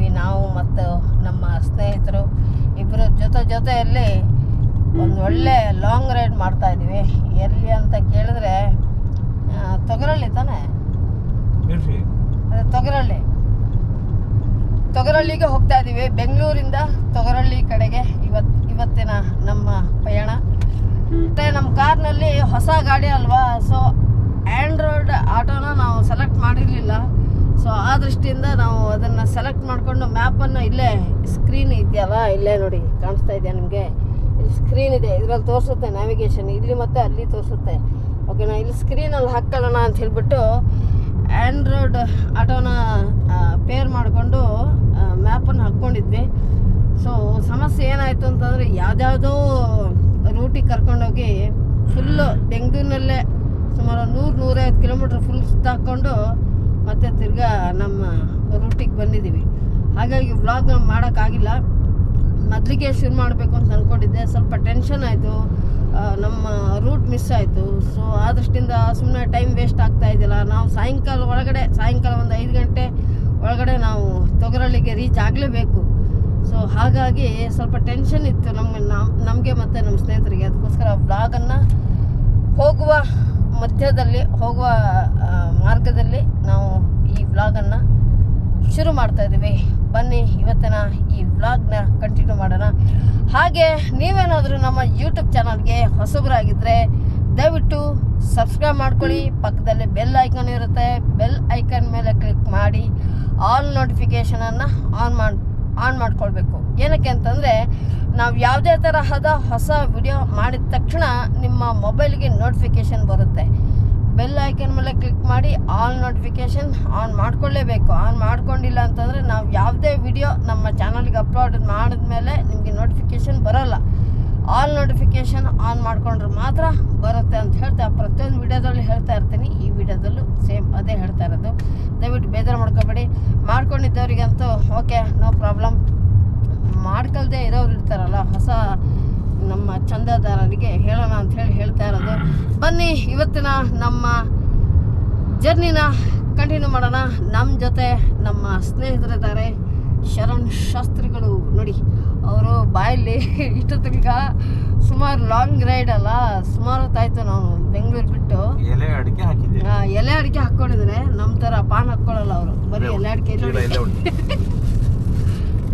ಹೋಗ್ತಾ ಇದ್ದೀವಿ ನಾವು ಮತ್ತು ನಮ್ಮ ಸ್ನೇಹಿತರು ಇಬ್ಬರು ಜೊತೆ ಜೊತೆಯಲ್ಲಿ ಒಂದು ಒಳ್ಳೆ ಲಾಂಗ್ ರೈಡ್ ಮಾಡ್ತಾ ಇದ್ದೀವಿ ಎಲ್ಲಿ ಅಂತ ಕೇಳಿದ್ರೆ ತೊಗರಳ್ಳಿ ತಾನೇ? ಅದೇ ತೊಗರಳ್ಳಿ. ತೊಗರಳ್ಳಿಗೆ ಹೋಗ್ತಾ ಇದ್ದೀವಿ. ಬೆಂಗಳೂರಿಂದ ತೊಗರಳ್ಳಿ ಕಡೆಗೆ ಇವತ್ತು ಇವತ್ತಿನ ನಮ್ಮ ಪಯಣ. ಮತ್ತೆ ನಮ್ಮ ಕಾರ್ನಲ್ಲಿ ಹೊಸ ಗಾಡಿ ಅಲ್ವಾ? ಸೊ ಆ್ಯಂಡ್ರಾಯ್ಡ್ ಆಟೋನ ನಾವು ಸೆಲೆಕ್ಟ್ ಮಾಡಿರಲಿಲ್ಲ. ಸೊ ಆ ದೃಷ್ಟಿಯಿಂದ ನಾವು ಅದನ್ನು ಸೆಲೆಕ್ಟ್ ಮಾಡಿಕೊಂಡು ಮ್ಯಾಪನ್ನು ಇಲ್ಲೇ ಸ್ಕ್ರೀನ್ ಇದೆಯಲ್ಲ, ಇಲ್ಲೇ ನೋಡಿ ಕಾಣಿಸ್ತಾ ಇದೆಯಾ ನಿಮಗೆ? ಇಲ್ಲಿ ಸ್ಕ್ರೀನ್ ಇದೆ, ಇದರಲ್ಲಿ ತೋರಿಸುತ್ತೆ ನ್ಯಾವಿಗೇಷನ್ ಇಲ್ಲಿ ಮತ್ತು ಅಲ್ಲಿ ತೋರಿಸುತ್ತೆ. ಓಕೆನಾ ಇಲ್ಲಿ ಸ್ಕ್ರೀನಲ್ಲಿ ಹಾಕ್ಕೊಳ್ಳೋಣ ಅಂತ ಹೇಳಿಬಿಟ್ಟು ಆ್ಯಂಡ್ರಾಯ್ಡ್ ಆಟೋನ ಪೇರ್ ಮಾಡಿಕೊಂಡು ಮ್ಯಾಪನ್ನು ಹಾಕ್ಕೊಂಡಿದ್ವಿ. ಸೊ ಸಮಸ್ಯೆ ಏನಾಯಿತು ಅಂತಂದರೆ ಯಾವುದ್ಯಾವುದೋ ರೂಟಿಗೆ ಕರ್ಕೊಂಡೋಗಿ ಫುಲ್ಲು ಬೆಂಗಳೂರಿನಲ್ಲೇ ಸುಮಾರು ನೂರು ನೂರೈವತ್ತು ಕಿಲೋಮೀಟ್ರ್ ಫುಲ್ ಸುತ್ತಾಕೊಂಡು ಮತ್ತೆ ತಿರ್ಗಾ ನಮ್ಮ ರೂಟಿಗೆ ಬಂದಿದ್ದೀವಿ. ಹಾಗಾಗಿ ವ್ಲಾಗ್ ಮಾಡೋಕ್ಕಾಗಿಲ್ಲ. ಮೊದಲಿಗೆ ಶುರು ಮಾಡಬೇಕು ಅಂತ ಅಂದ್ಕೊಂಡಿದ್ದೆ ಸ್ವಲ್ಪ ಟೆನ್ಷನ್ ಆಯಿತು. ನಮ್ಮ ರೂಟ್ ಮಿಸ್ ಆಯಿತು. ಸೊ ಆದಷ್ಟಿಂದ ಸುಮ್ಮನೆ ಟೈಮ್ ವೇಸ್ಟ್ ಆಗ್ತಾ ಇದೆಯಲ್ಲ. ನಾವು ಸಾಯಂಕಾಲ ಒಳಗಡೆ, ಸಾಯಂಕಾಲ ಒಂದು ಐದು ಗಂಟೆ ಒಳಗಡೆ ನಾವು ತೊಗರಳ್ಳಿಗೆ ರೀಚ್ ಆಗಲೇಬೇಕು. ಸೊ ಹಾಗಾಗಿ ಸ್ವಲ್ಪ ಟೆನ್ಷನ್ ಇತ್ತು ನಮಗೆ ನಮಗೆ ಮತ್ತು ನಮ್ಮ ಸ್ನೇಹಿತರಿಗೆ. ಅದಕ್ಕೋಸ್ಕರ ವ್ಲಾಗನ್ನು ಹೋಗುವ ಮಧ್ಯದಲ್ಲಿ ಹೋಗುವ ಮಾರ್ಗದಲ್ಲಿ ನಾವು ಈ ವ್ಲಾಗನ್ನು ಶುರು ಮಾಡ್ತಾ ಇದ್ದೀವಿ. ಬನ್ನಿ, ಇವತ್ತಿನ ಈ ವ್ಲಾಗ್ನ ಕಂಟಿನ್ಯೂ ಮಾಡೋಣ. ಹಾಗೆ ನೀವೇನಾದರೂ ನಮ್ಮ ಯೂಟ್ಯೂಬ್ ಚಾನಲ್ಗೆ ಹೊಸಬರಾಗಿದ್ದರೆ ದಯವಿಟ್ಟು ಸಬ್ಸ್ಕ್ರೈಬ್ ಮಾಡ್ಕೊಳ್ಳಿ. ಪಕ್ಕದಲ್ಲಿ ಬೆಲ್ ಐಕಾನ್ ಇರುತ್ತೆ. ಬೆಲ್ ಐಕಾನ್ ಮೇಲೆ ಕ್ಲಿಕ್ ಮಾಡಿ ಆಲ್ ನೋಟಿಫಿಕೇಷನನ್ನು ಆನ್ ಮಾಡಿ ಆನ್ ಮಾಡ್ಕೊಳ್ಬೇಕು. ಏನಕ್ಕೆ ಅಂತಂದರೆ ನಾವು ಯಾವುದೇ ತರಹದ ಹೊಸ ವಿಡಿಯೋ ಮಾಡಿದ ತಕ್ಷಣ ನಿಮ್ಮ ಮೊಬೈಲ್ಗೆ ನೋಟಿಫಿಕೇಷನ್ ಬರುತ್ತೆ. ಬೆಲ್ ಐಕನ್ ಮೇಲೆ ಕ್ಲಿಕ್ ಮಾಡಿ ಆಲ್ ನೋಟಿಫಿಕೇಷನ್ ಆನ್ ಮಾಡ್ಕೊಳ್ಳೇಬೇಕು. ಆನ್ ಮಾಡ್ಕೊಂಡಿಲ್ಲ ಅಂತಂದರೆ ನಾವು ಯಾವುದೇ ವಿಡಿಯೋ ನಮ್ಮ ಚಾನಲ್ಗೆ ಅಪ್ಲೋಡ್ ಮಾಡಿದ್ಮೇಲೆ ನಿಮಗೆ ನೋಟಿಫಿಕೇಷನ್ ಬರೋಲ್ಲ. ಆಲ್ ನೋಟಿಫಿಕೇಷನ್ ಆನ್ ಮಾಡಿಕೊಂಡ್ರೆ ಮಾತ್ರ ಬರುತ್ತೆ ಅಂತ ಹೇಳ್ತಾ ಪ್ರತಿಯೊಂದು ವಿಡಿಯೋದಲ್ಲಿ ಹೇಳ್ತಾ ಇರ್ತೀನಿ. ಈ ವಿಡಿಯೋದಲ್ಲೂ ಸೇಮ್ ಅದೇ ಹೇಳ್ತಾ ಇರೋದು. ದಯವಿಟ್ಟು ಬೇಜಾರು ಮಾಡ್ಕೋಬೇಡಿ. ಮಾಡ್ಕೊಂಡಿದ್ದವರಿಗಂತೂ ಓಕೆ ನೋ ಪ್ರಾಬ್ಲಮ್ ಮಾಡ್ಕೊಳ್ದೇ ಇರೋರು ಇರ್ತಾರಲ್ಲ ಹೊಸ ನಮ್ಮ ಚಂದದಾರರಿಗೆ ಹೇಳೋಣ ಅಂತ ಹೇಳಿ ಹೇಳ್ತಾ ಇರೋದು. ಬನ್ನಿ ಇವತ್ತಿನ ನಮ್ಮ ಜರ್ನಿನ ಕಂಟಿನ್ಯೂ ಮಾಡೋಣ. ನಮ್ಮ ಜೊತೆ ನಮ್ಮ ಸ್ನೇಹಿತರಿದ್ದಾರೆ. ಶರಣ್ ಶಾಸ್ತ್ರಿಗಳು ನೋಡಿ ಅವರು ಬಾಯಲ್ಲಿ ಇಷ್ಟೊತ್ತಿಗ ಸುಮಾರು ಲಾಂಗ್ ರೈಡ್ ಅಲ್ಲ ಸುಮಾರು ಹೊತ್ತಾಯ್ತು ನಾವು ಬೆಂಗಳೂರು ಬಿಟ್ಟು. ಎಲೆ ಅಡಿಕೆ ಹಾಕಿದ್ದೀವಿ ಎಲೆ ಅಡಿಕೆ ಹಾಕ್ಕೊಂಡಿದ್ರೆ ನಮ್ಮ ಥರ ಪಾನ್ ಹಾಕ್ಕೊಳ್ಳಲ್ಲ ಅವರು. ಬರೀ ಎಲೆ ಅಡಿಕೆ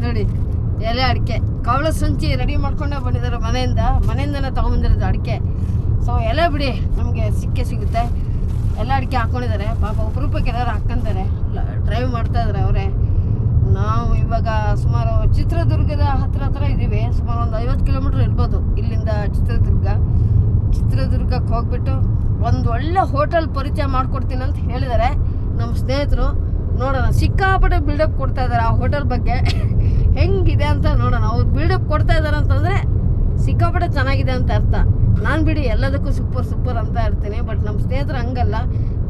ನೋಡಿ ಎಲೆ ಅಡಿಕೆ. ಕವಳ ಸಂಚಿ ರೆಡಿ ಮಾಡ್ಕೊಂಡೇ ಬಂದಿದ್ದಾರೆ ಮನೆಯಿಂದ. ಮನೆಯಿಂದನೇ ತೊಗೊಂಬಂದಿರೋದು ಅಡಿಕೆ. ಸೊ ಎಲೆ ಬಿಡಿ, ನಮಗೆ ಸಿಕ್ಕೆ ಸಿಗುತ್ತೆ. ಎಲ್ಲ ಅಡಿಕೆ ಹಾಕ್ಕೊಂಡಿದ್ದಾರೆ ಪಾಪ ಒಬ್ರೂಪಕ್ಕೆ ಎಲ್ಲರೂ ಹಾಕ್ಕೊಂತಾರೆ. ಡ್ರೈವ್ ಮಾಡ್ತಾ ಇದ್ದಾರೆ ಅವರೇ. ನಾವು ಇವಾಗ ಸುಮಾರು ಚಿತ್ರದುರ್ಗದ ಹತ್ರ ಹತ್ರ ಇದ್ದೀವಿ ಸುಮಾರು ಒಂದು ಐವತ್ತು ಕಿಲೋಮೀಟ್ರ್ ಇರ್ಬೋದು ಇಲ್ಲಿಂದ ಚಿತ್ರದುರ್ಗ. ಚಿತ್ರದುರ್ಗಕ್ಕೆ ಹೋಗ್ಬಿಟ್ಟು ಒಂದು ಒಳ್ಳೆ ಹೋಟೆಲ್ ಪರಿಚಯ ಮಾಡ್ಕೊಡ್ತೀನಿ ಅಂತ ಹೇಳಿದ್ದಾರೆ. ನಮ್ಮ ಸ್ನೇಹಿತರು ನೋಡೋಣ. ಸಿಕ್ಕಾಪಟ್ಟೆ ಬಿಲ್ಡಪ್ ಕೊಡ್ತಾ ಇದ್ದಾರೆ ಆ ಹೋಟೆಲ್ ಬಗ್ಗೆ. ಹೆಂಗಿದೆ ಅಂತ ನೋಡೋಣ. ಅವ್ರು ಬಿಲ್ಡಪ್ ಕೊಡ್ತಾ ಇದ್ದಾರೆ ಅಂತಂದರೆ ಸಿಕ್ಕಾಪಟ್ಟೆ ಚೆನ್ನಾಗಿದೆ ಅಂತ ಅರ್ಥ. ನಾನು ಬಿಡಿ ಎಲ್ಲದಕ್ಕೂ ಸೂಪರ್ ಸೂಪರ್ ಅಂತ ಇರ್ತೀನಿ ಬಟ್ ನಮ್ಮ ಸ್ನೇಹಿತರು ಹಂಗಲ್ಲ.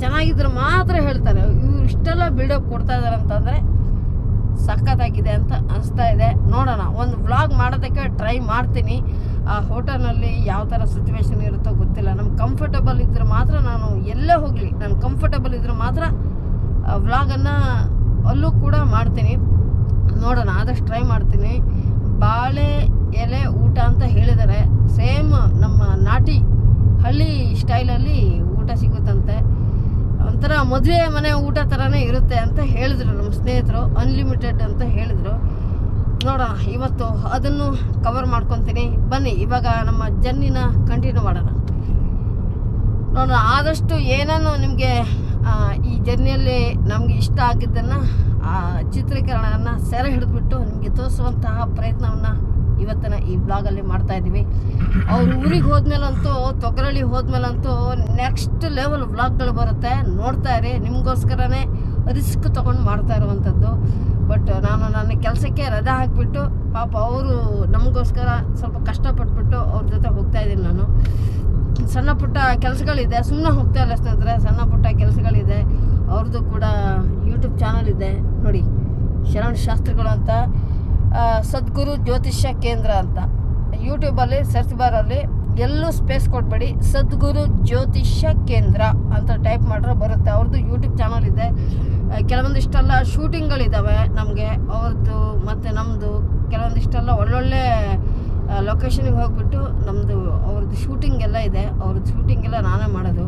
ಚೆನ್ನಾಗಿದ್ರೆ ಮಾತ್ರ ಹೇಳ್ತಾರೆ. ಇವ್ರು ಇಷ್ಟೆಲ್ಲ ಬಿಲ್ಡಪ್ ಕೊಡ್ತಾ ಇದ್ದಾರೆ ಅಂತಂದರೆ ಸಖತ್ತಾಗಿದೆ ಅಂತ ಅನಿಸ್ತಾ ಇದೆ. ನೋಡೋಣ, ಒಂದು ವ್ಲಾಗ್ ಮಾಡೋದಕ್ಕೆ ಟ್ರೈ ಮಾಡ್ತೀನಿ. ಆ ಹೋಟೆಲ್ನಲ್ಲಿ ಯಾವ ಥರ ಸಿಚುವೇಶನ್ ಇರುತ್ತೋ ಗೊತ್ತಿಲ್ಲ. ನಮ್ಗೆ ಕಂಫರ್ಟಬಲ್ ಇದ್ದರೆ ಮಾತ್ರ ನಾನು ಎಲ್ಲೇ ಹೋಗಲಿ. ನಾನು ಕಂಫರ್ಟಬಲ್ ಇದ್ದರೆ ಮಾತ್ರ ವ್ಲಾಗನ್ನು ಅಲ್ಲೂ ಕೂಡ ಮಾಡ್ತೀನಿ. ನೋಡೋಣ, ಆದಷ್ಟು ಟ್ರೈ ಮಾಡ್ತೀನಿ. ಬಾಳೆ ಎಲೆ ಊಟ ಅಂತ ಹೇಳಿದ್ದಾರೆ ಸೇಮ್ ನಮ್ಮ ನಾಟಿ ಹಳ್ಳಿ ಸ್ಟೈಲಲ್ಲಿ ಊಟ ಸಿಗುತ್ತಂತೆ. ಒಂಥರ ಮದುವೆ ಮನೆ ಊಟ ಥರನೇ ಇರುತ್ತೆ ಅಂತ ಹೇಳಿದ್ರು ನಮ್ಮ ಸ್ನೇಹಿತರು ಅನ್ಲಿಮಿಟೆಡ್ ಅಂತ ಹೇಳಿದರು. ನೋಡೋಣ, ಇವತ್ತು ಅದನ್ನು ಕವರ್ ಮಾಡ್ಕೊತೀನಿ. ಬನ್ನಿ, ಇವಾಗ ನಮ್ಮ ಜರ್ನಿನ ಕಂಟಿನ್ಯೂ ಮಾಡೋಣ. ನೋಡೋಣ, ಆದಷ್ಟು ಏನೇನು ನಿಮಗೆ ಈ ಜರ್ನಿಯಲ್ಲಿ ನಮಗೆ ಇಷ್ಟ ಆಗಿದ್ದನ್ನು, ಆ ಚಿತ್ರೀಕರಣವನ್ನು ಸೆರೆ ಹಿಡಿದ್ಬಿಟ್ಟು ನಿಮಗೆ ತೋರಿಸುವಂತಹ ಪ್ರಯತ್ನವನ್ನು ಇವತ್ತಿನ ಈ ಬ್ಲಾಗಲ್ಲಿ ಮಾಡ್ತಾ ಇದ್ದೀವಿ. ಅವ್ರ ಊರಿಗೆ ಹೋದ್ಮೇಲಂತೂ, ತೊಗರಳ್ಳಿ ಹೋದ್ಮೇಲಂತೂ ನೆಕ್ಸ್ಟ್ ಲೆವೆಲ್ ವ್ಲಾಗ್ಗಳು ಬರುತ್ತೆ. ನೋಡ್ತಾ ಇರಿ. ನಿಮಗೋಸ್ಕರನೇ ರಿಸ್ಕ್ ತೊಗೊಂಡು ಮಾಡ್ತಾ ಇರುವಂಥದ್ದು. ಬಟ್ ನಾನು ನನ್ನ ಕೆಲಸಕ್ಕೆ ರಜೆ ಹಾಕಿಬಿಟ್ಟು, ಪಾಪ ಅವರು ನಮಗೋಸ್ಕರ ಸ್ವಲ್ಪ ಕಷ್ಟಪಟ್ಬಿಟ್ಟು ಅವ್ರ ಜೊತೆ ಹೋಗ್ತಾ ಇದ್ದೀನಿ ನಾನು. ಸಣ್ಣ ಪುಟ್ಟ ಕೆಲಸಗಳಿದೆ ಸುಮ್ಮನೆ ಹೋಗ್ತಾ ಇಲ್ಲ ಸ್ನೇಹಿತರೆ, ಸಣ್ಣ ಪುಟ್ಟ ಕೆಲಸಗಳಿದೆ. ಅವ್ರದ್ದು ಕೂಡ ಯೂಟ್ಯೂಬ್ ಚಾನಲ್ ಇದೆ. ನೋಡಿ, ಶರಣ ಶಾಸ್ತ್ರಿಗಳು ಅಂತ ಸದ್ಗುರು ಜ್ಯೋತಿಷ್ಯ ಕೇಂದ್ರ ಅಂತ. ಯೂಟ್ಯೂಬಲ್ಲಿ ಸರ್ಚ್ ಬಾರಲ್ಲಿ ಎಲ್ಲೂ ಸ್ಪೇಸ್ ಕೊಡಬೇಡಿ. ಸದ್ಗುರು ಜ್ಯೋತಿಷ್ಯ ಕೇಂದ್ರ ಅಂತ ಟೈಪ್ ಮಾಡಿದ್ರೆ ಬರುತ್ತೆ. ಅವ್ರದ್ದು ಯೂಟ್ಯೂಬ್ ಚಾನಲ್ ಇದೆ. ಕೆಲವೊಂದಿಷ್ಟೆಲ್ಲ ಶೂಟಿಂಗ್ಗಳಿದ್ದಾವೆ ನಮಗೆ. ಅವ್ರದ್ದು ಮತ್ತು ನಮ್ಮದು ಕೆಲವೊಂದಿಷ್ಟೆಲ್ಲ ಒಳ್ಳೊಳ್ಳೆ ಲೊಕೇಶನಿಗೆ ಹೋಗ್ಬಿಟ್ಟು ನಮ್ಮದು ಅವ್ರದ್ದು ಶೂಟಿಂಗ್ ಎಲ್ಲ ಇದೆ. ಅವ್ರದ್ದು ಶೂಟಿಂಗ್ ಎಲ್ಲ ನಾನೇ ಮಾಡೋದು.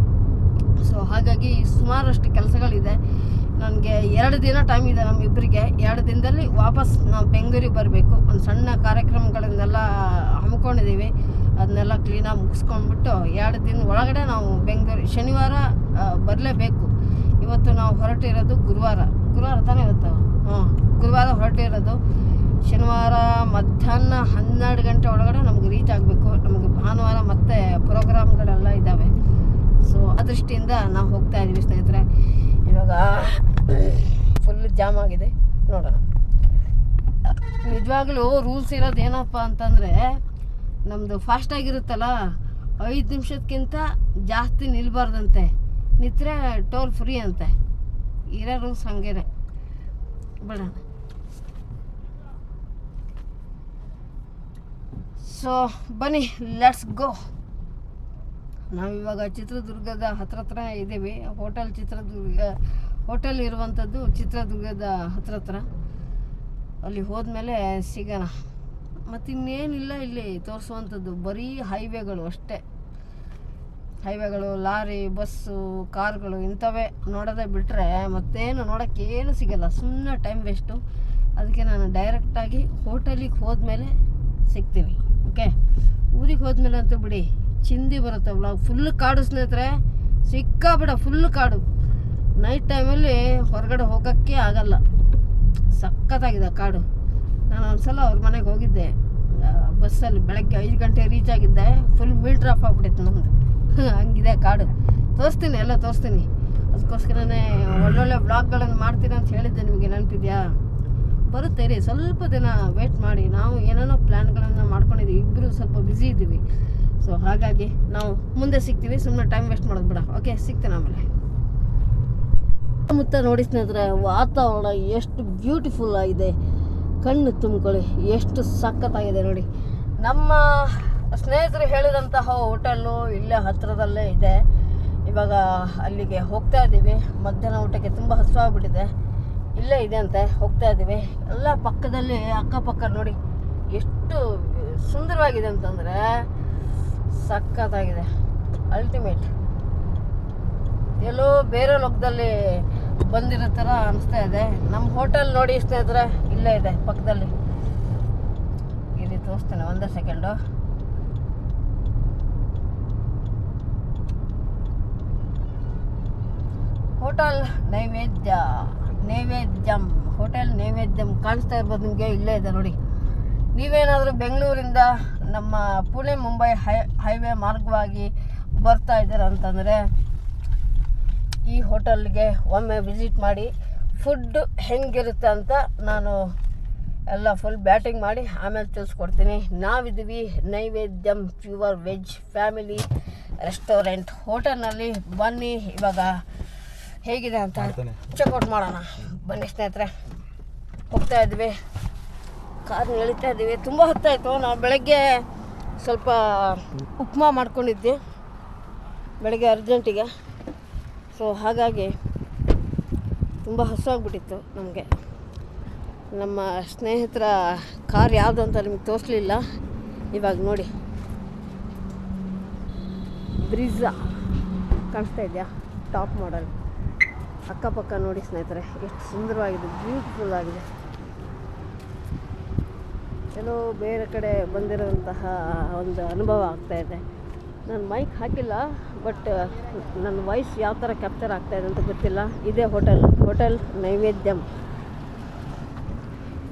ಸೊ ಹಾಗಾಗಿ ಸುಮಾರಷ್ಟು ಕೆಲಸಗಳಿದೆ. ನನಗೆ ಎರಡು ದಿನ ಟೈಮ್ ಇದೆ ನಮ್ಮಿಬ್ಬರಿಗೆ ಎರಡು ದಿನದಲ್ಲಿ ವಾಪಸ್ ನಾವು ಬೆಂಗಳೂರಿಗೆ ಬರಬೇಕು. ಒಂದು ಸಣ್ಣ ಕಾರ್ಯಕ್ರಮಗಳನ್ನೆಲ್ಲ ಹಮ್ಮಿಕೊಂಡಿದ್ದೀವಿ ಅದನ್ನೆಲ್ಲ ಕ್ಲೀನಾಗಿ ಮುಗಿಸ್ಕೊಂಡ್ಬಿಟ್ಟು ಎರಡು ದಿನ ಒಳಗಡೆ ನಾವು ಬೆಂಗಳೂರು, ಶನಿವಾರ ಬರಲೇಬೇಕು. ಇವತ್ತು ನಾವು ಹೊರಟಿರೋದು ಗುರುವಾರ. ಗುರುವಾರ ತಾನೇ ಇವತ್ತು? ಹ್ಞೂ ಗುರುವಾರ ಹೊರಟಿರೋದು. ಶನಿವಾರ ಮಧ್ಯಾಹ್ನ ಹನ್ನೆರಡು ಗಂಟೆ ಒಳಗಡೆ ನಮ್ಗೆ ರೀಚ್ ಆಗಬೇಕು. ನಮಗೆ ಭಾನುವಾರ ಮತ್ತೆ ಪ್ರೋಗ್ರಾಮ್ಗಳೆಲ್ಲ ಇದ್ದಾವೆ ಸೊ ಅದೃಷ್ಟಿಯಿಂದ ದೃಷ್ಟಿಯಿಂದ ನಾವು ಹೋಗ್ತಾ ಇದ್ದೀವಿ ಸ್ನೇಹಿತರೆ. ಇವಾಗ ಫುಲ್ ಜಾಮ್ ಆಗಿದೆ. ನೋಡೋಣ. ನಿಜವಾಗ್ಲೂ ರೂಲ್ಸ್ ಇರೋದು ಏನಪ್ಪ ಅಂತಂದರೆ ನಮ್ಮದು ಫಾಸ್ಟಾಗಿರುತ್ತಲ್ಲ ಐದು ನಿಮಿಷಕ್ಕಿಂತ ಜಾಸ್ತಿ ನಿಲ್ಬಾರ್ದಂತೆ. ನಿಂತರೆ ಟೋಲ್ ಫ್ರೀ ಅಂತೆ. ಇರೋ ರೂಲ್ಸ್ ಹಂಗೇನೆ. ಬಿಡೋಣ. ಸೊ ಬನ್ನಿ ಲೆಟ್ಸ್ ಗೋ ನಾವಿವಾಗ ಚಿತ್ರದುರ್ಗದ ಹತ್ರ ಹತ್ರ ಇದ್ದೀವಿ. ಹೋಟೆಲ್ ಚಿತ್ರದುರ್ಗ, ಹೋಟೆಲ್ ಇರುವಂಥದ್ದು ಚಿತ್ರದುರ್ಗದ ಹತ್ರ ಹತ್ರ ಅಲ್ಲಿ ಹೋದ್ಮೇಲೆ ಸಿಗೋಣ. ಮತ್ತು ಇನ್ನೇನಿಲ್ಲ ಇಲ್ಲಿ ತೋರಿಸುವಂಥದ್ದು. ಬರೀ ಹೈವೇಗಳು ಅಷ್ಟೇ. ಹೈವೇಗಳು, ಲಾರಿ, ಬಸ್ಸು, ಕಾರ್ಗಳು ಇಂಥವೇ ನೋಡೋದೇ ಬಿಟ್ಟರೆ ಮತ್ತೇನು ನೋಡೋಕ್ಕೆ ಏನು ಸಿಗಲ್ಲ. ಸುಮ್ಮನೆ ಟೈಮ್ ವೇಸ್ಟು ಅದಕ್ಕೆ ನಾನು ಡೈರೆಕ್ಟಾಗಿ ಹೋಟೆಲಿಗೆ ಹೋದ್ಮೇಲೆ ಸಿಗ್ತೀನಿ. ಓಕೆ ಊರಿಗೆ ಹೋದ್ಮೇಲೆ ಅಂತೂ ಬಿಡಿ, ಚಿಂದಿ ಬರುತ್ತೆ ವ್ಲಾಗ್ ಫುಲ್ ಕಾಡು ಸ್ನೇಹಿತರೆ ಸಿಕ್ಕಾಬಿಡ ಫುಲ್ ಕಾಡು. ನೈಟ್ ಟೈಮಲ್ಲಿ ಹೊರಗಡೆ ಹೋಗೋಕ್ಕೆ ಆಗಲ್ಲ. ಸಖತ್ತಾಗಿದೆ ಕಾಡು. ನಾನು ಒಂದ್ಸಲ ಅವ್ರ ಮನೆಗೆ ಹೋಗಿದ್ದೆ. ಬಸ್ಸಲ್ಲಿ ಬೆಳಗ್ಗೆ ಐದು ಗಂಟೆ ರೀಚ್ ಆಗಿದ್ದೆ. ಫುಲ್ ಮೀಟ್ರ್ ಆಫ್ ಆಗ್ಬಿಟ್ಟಿತ್ತು ನಮ್ಮದು ಹಂಗಿದೆ ಕಾಡು. ತೋರಿಸ್ತೀನಿ, ಎಲ್ಲ ತೋರಿಸ್ತೀನಿ. ಅದಕ್ಕೋಸ್ಕರನೇ ಒಳ್ಳೊಳ್ಳೆ ಬ್ಲಾಗ್ಗಳನ್ನು ಮಾಡ್ತೀನಿ ಅಂತ ಹೇಳಿದ್ದೆ. ನಿಮಗೆ ನೆನಪಿದ್ಯಾ? ಬರುತ್ತೆ ರೀ ಸ್ವಲ್ಪ ದಿನ ವೇಟ್ ಮಾಡಿ. ನಾವು ಏನೇನೋ ಪ್ಲ್ಯಾನ್ಗಳನ್ನು ಮಾಡ್ಕೊಂಡಿದ್ದೀವಿ ಇಬ್ಬರು ಸ್ವಲ್ಪ ಬ್ಯುಸಿ ಇದ್ದೀವಿ. ಸೊ ಹಾಗಾಗಿ ನಾವು ಮುಂದೆ ಸಿಗ್ತೀವಿ. ಸುಮ್ಮನೆ ಟೈಮ್ ವೇಸ್ಟ್ ಮಾಡೋದು ಬೇಡ. ಓಕೆ ಸಿಗ್ತೀನಿ ಆಮೇಲೆ. ಸುತ್ತಮುತ್ತ ನೋಡಿ ಸ್ನೇಹಿತರೆ, ವಾತಾವರಣ ಎಷ್ಟು ಬ್ಯೂಟಿಫುಲ್ ಆಗಿದೆ. ಕಣ್ಣು ತುಂಬಿಕೊಳ್ಳಿ. ಎಷ್ಟು ಸಖತ್ತಾಗಿದೆ ನೋಡಿ. ನಮ್ಮ ಸ್ನೇಹಿತರು ಹೇಳಿದಂತಹ ಹೋಟೆಲ್ಲು ಇಲ್ಲೇ ಹತ್ತಿರದಲ್ಲೇ ಇದೆ. ಇವಾಗ ಅಲ್ಲಿಗೆ ಹೋಗ್ತಾ ಇದ್ದೀವಿ. ಮಧ್ಯಾಹ್ನ ಊಟಕ್ಕೆ ತುಂಬ ಹಸುವಾಗ್ಬಿಟ್ಟಿದೆ. ಇಲ್ಲೇ ಇದೆ ಅಂತೆ, ಹೋಗ್ತಾ ಇದ್ದೀವಿ. ಎಲ್ಲ ಪಕ್ಕದಲ್ಲಿ, ಅಕ್ಕಪಕ್ಕ ನೋಡಿ, ಎಷ್ಟು ಸುಂದರವಾಗಿದೆ ಅಂತಂದರೆ ಸಖತ್ತಾಗಿದೆ. ಅಲ್ಟಿಮೇಟ್ ಎಲ್ಲೋ ಬೇರೆ ಲೋಕದಲ್ಲಿ ಬಂದಿರೋ ಥರ ಅನಿಸ್ತಾ ಇದೆ. ನಮ್ಮ ಹೋಟೆಲ್ ನೋಡಿ ಸ್ನೇಹಿತರೆ, ಇಲ್ಲೇ ಇದೆ, ಪಕ್ಕದಲ್ಲಿ. ಇಲ್ಲಿ ತೋರಿಸ್ತೇನೆ, ಒಂದೇ ಸೆಕೆಂಡು. ಹೋಟೆಲ್ ನೈವೇದ್ಯ. ನೈವೇದ್ಯಂ, ಹೋಟೆಲ್ ನೈವೇದ್ಯಂ ಕಾಣಿಸ್ತಾ ಇರ್ಬೋದು, ನಿಮಗೆ ಇಲ್ಲೇ ಇದೆ ನೋಡಿ. ನೀವೇನಾದರೂ ಬೆಂಗಳೂರಿಂದ ನಮ್ಮ ಪುಣೆ, ಮುಂಬೈ ಹೈ, ಹೈವೇ ಮಾರ್ಗವಾಗಿ ಬರ್ತಾ ಇದ್ದೀರ ಅಂತಂದರೆ ಈ ಹೋಟೆಲ್ಗೆ ಒಮ್ಮೆ ವಿಸಿಟ್ ಮಾಡಿ, ಫುಡ್ ಹೆಂಗಿರುತ್ತೆ ಅಂತ ನಾನು ಎಲ್ಲ ಫುಲ್ ಬ್ಯಾಟಿಂಗ್ ಮಾಡಿ ಆಮೇಲೆ ತಿಳಿಸ್ಕೊಡ್ತೀನಿ. ನಾವಿದ್ದೀವಿ Naivedyam pure veg family restaurant. ಹೋಟೆಲ್ನಲ್ಲಿ ಬನ್ನಿ, ಇವಾಗ ಹೇಗಿದೆ ಅಂತ. ಚೆಕ್ಔಟ್ ಮಾಡೋಣ. ಬನ್ನಿ ಸ್ನೇಹಿತರೆ. ಹೋಗ್ತಾ ಇದ್ವಿ. ಕಾರ್ ಎಳಿತಾ ಇದ್ದೀವಿ. ತುಂಬ ಹೊತ್ತಾಯಿತು. ನಾವು ಬೆಳಗ್ಗೆ ಸ್ವಲ್ಪ ಉಪ್ಮಾ ಮಾಡ್ಕೊಂಡಿದ್ದೆ ಬೆಳಗ್ಗೆ ಅರ್ಜೆಂಟಿಗೆ. ಸೊ ಹಾಗಾಗಿ ತುಂಬ ಹಸುವಾಗ್ಬಿಟ್ಟಿತ್ತು ನಮಗೆ. ನಮ್ಮ ಸ್ನೇಹಿತರ ಕಾರ್ ಯಾವುದು ಅಂತ ನಿಮಗೆ ತೋರಿಸ್ಲಿಲ್ಲ. ಇವಾಗ ನೋಡಿ. ಬ್ರಿಜ್ಜಾ ಕಾಣಿಸ್ತಾ ಇದೆಯಾ? ಟಾಪ್ ಮಾಡಲ್ ಅಕ್ಕಪಕ್ಕ ನೋಡಿ ಸ್ನೇಹಿತರೆ, ಎಷ್ಟು ಸುಂದರವಾಗಿದೆ ಬ್ಯೂಟಿಫುಲ್ ಆಗಿದೆ. ಎಲ್ಲೋ ಬೇರೆ ಕಡೆ ಬಂದಿರೋಂತಹ ಒಂದು ಅನುಭವ ಆಗ್ತಾ ಇದೆ. ನಾನು ಮೈಕ್ ಹಾಕಿಲ್ಲ ಬಟ್ ನನ್ನ ವಾಯ್ಸ್ ಯಾವ ಥರ ಕ್ಯಾಪ್ಚರ್ ಆಗ್ತಾ ಇದೆ ಅಂತ ಗೊತ್ತಿಲ್ಲ. ಇದೇ ಹೋಟೆಲ್ ಹೋಟೆಲ್ ನೈವೇದ್ಯಂ.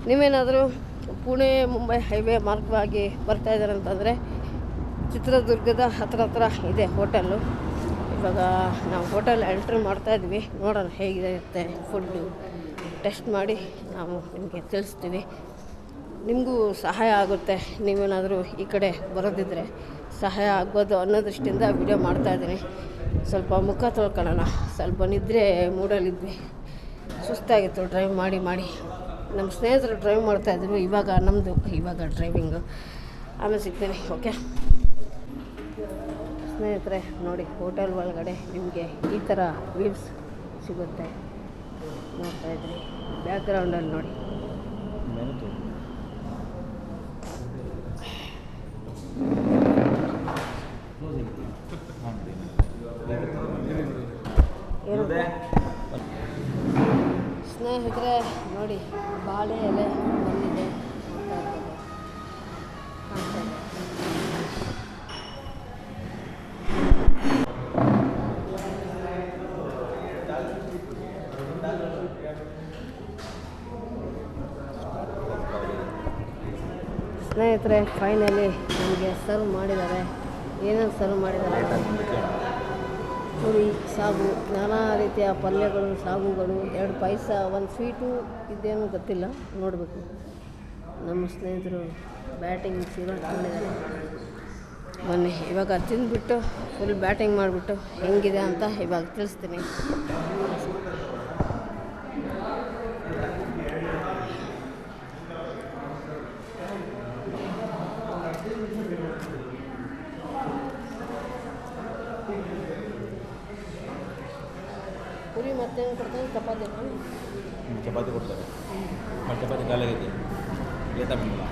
ನೀವೇನಾದರೂ ಪುಣೆ, ಮುಂಬೈ ಹೈವೇ ಮಾರ್ಗವಾಗಿ ಬರ್ತಾ ಇದ್ದಾರೆ ಅಂತಂದರೆ ಚಿತ್ರದುರ್ಗದ ಹತ್ರ ಹತ್ರ ಇದೆ ಹೋಟೆಲ್ಲು ಇವಾಗ ನಾವು ಹೋಟೆಲ್ ಎಂಟ್ರಿ ಮಾಡ್ತಾ ಇದ್ವಿ. ನೋಡೋಣ ಹೇಗಿರುತ್ತೆ ಫುಡ್ಡು ಟೆಸ್ಟ್ ಮಾಡಿ ನಾವು ನಿಮಗೆ ತಿಳಿಸ್ತೀವಿ. ನಿಮಗೂ ಸಹಾಯ ಆಗುತ್ತೆ. ನೀವೇನಾದರೂ ಈ ಕಡೆ ಬರೋದಿದ್ದರೆ ಸಹಾಯ ಆಗ್ಬೋದು ಅನ್ನೋ ದೃಷ್ಟಿಯಿಂದ ವಿಡಿಯೋ ಮಾಡ್ತಾಯಿದ್ದೀನಿ ಸ್ವಲ್ಪ ಮುಖ ತೊಳ್ಕೊಳ್ಳೋಣ. ಸ್ವಲ್ಪ ನಿದ್ರೆ ಮೂಡಲ್ಲಿದ್ವಿ. ಸುಸ್ತಾಗಿತ್ತು. ಡ್ರೈವ್ ಮಾಡಿ ಮಾಡಿ. ನಮ್ಮ ಸ್ನೇಹಿತರು ಡ್ರೈವ್ ಮಾಡ್ತಾಯಿದ್ರು ಇವಾಗ ನಮ್ಮದು ಇವಾಗ ಡ್ರೈವಿಂಗು ಆಮೇಲೆ ಸಿಗ್ತೀನಿ. ಓಕೆ ಸ್ನೇಹಿತರೆ ನೋಡಿ ಹೋಟೆಲ್ ಒಳಗಡೆ ನಿಮಗೆ ಈ ಥರ ವ್ಯೂಸ್ ಸಿಗುತ್ತೆ ನೋಡ್ತಾ ಇದ್ರಿ. ಬ್ಯಾಕ್ಗ್ರೌಂಡಲ್ಲಿ ನೋಡಿ. ಸ್ನೇಹಿತರೆ ನೋಡಿ ಬಾಳೆ ಎಲೆ. ಸ್ನೇಹಿತರೆ ಫೈನಲಿ ನಮಗೆ ಸರ್ವ್ ಮಾಡಿದ್ದಾರೆ. ಏನೇನು ಸರ್ವ್ ಮಾಡಿದ್ದಾರೆ ಪುರಿ, ಸಾಗು, ನಾನಾ ರೀತಿಯ ಪಲ್ಯಗಳು, ಸಾಗುಗಳು, ಎರಡು ಪಾಯಸ, ಒಂದು ಸ್ವೀಟು ಇದೇನು ಗೊತ್ತಿಲ್ಲ, ನೋಡಬೇಕು. ನಮ್ಮ ಸ್ನೇಹಿತರು ಬ್ಯಾಟಿಂಗ್ ಮಾಡಿದ್ದಾರೆ ಬನ್ನಿ, ಇವಾಗ ತಿಂದುಬಿಟ್ಟು ಫುಲ್ ಬ್ಯಾಟಿಂಗ್ ಮಾಡಿಬಿಟ್ಟು ಹೆಂಗಿದೆ ಅಂತ ಇವಾಗ ತಿಳಿಸ್ತೀನಿ ಪುರಿ ಮತ್ತೇನು ಕೊಡ್ತಾರೆ ಚಪಾತಿ ಚಪಾತಿ ಕೊಡ್ತಾರೆ. ಮತ್ತು ಚಪಾತಿ ಕಾಲಾಗೈತೆ. ಲೇಟ್ ಆಗಿಲ್ಲ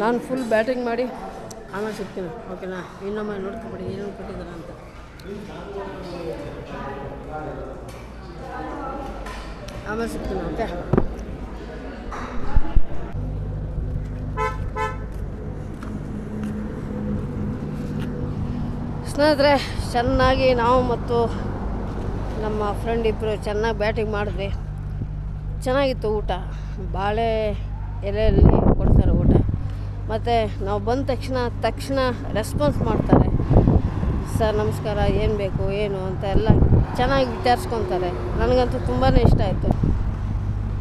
ನಾನು ಫುಲ್ ಬ್ಯಾಟಿಂಗ್ ಮಾಡಿ ಆಮೇಲೆ ಸಿಗ್ತೀನಿ. ಓಕೆನಾ ಇನ್ನೊಮ್ಮೆ ನೋಡ್ಕೊಬಿಡಿ ಏನೇನು ಕೊಟ್ಟಿದ್ದಾರೆ ಅಂತ. ಆಮೇಲೆ ಸ್ನೇಹಿತರೆ, ಚೆನ್ನಾಗಿ ನಾವು ಮತ್ತು ನಮ್ಮ ಫ್ರೆಂಡ್ ಇಬ್ಬರು ಚೆನ್ನಾಗಿ ಬ್ಯಾಟಿಂಗ್ ಮಾಡಿದ್ವಿ. ಚೆನ್ನಾಗಿತ್ತು ಊಟ. ಬಾಳೆ ಎಲೆಯಲ್ಲಿ ಕೊಡ್ತಾರೆ ಊಟ. ಮತ್ತು ನಾವು ಬಂದ ತಕ್ಷಣ ತಕ್ಷಣ ರೆಸ್ಪಾನ್ಸ್ ಮಾಡ್ತಾರೆ. ಸರ್, ನಮಸ್ಕಾರ, ಏನು ಬೇಕು, ಏನು? ಅಂತ ಎಲ್ಲ ಚೆನ್ನಾಗಿ ವಿಚಾರಿಸ್ಕೊತಾರೆ. ನನಗಂತೂ ತುಂಬಾ ಇಷ್ಟ ಆಯಿತು.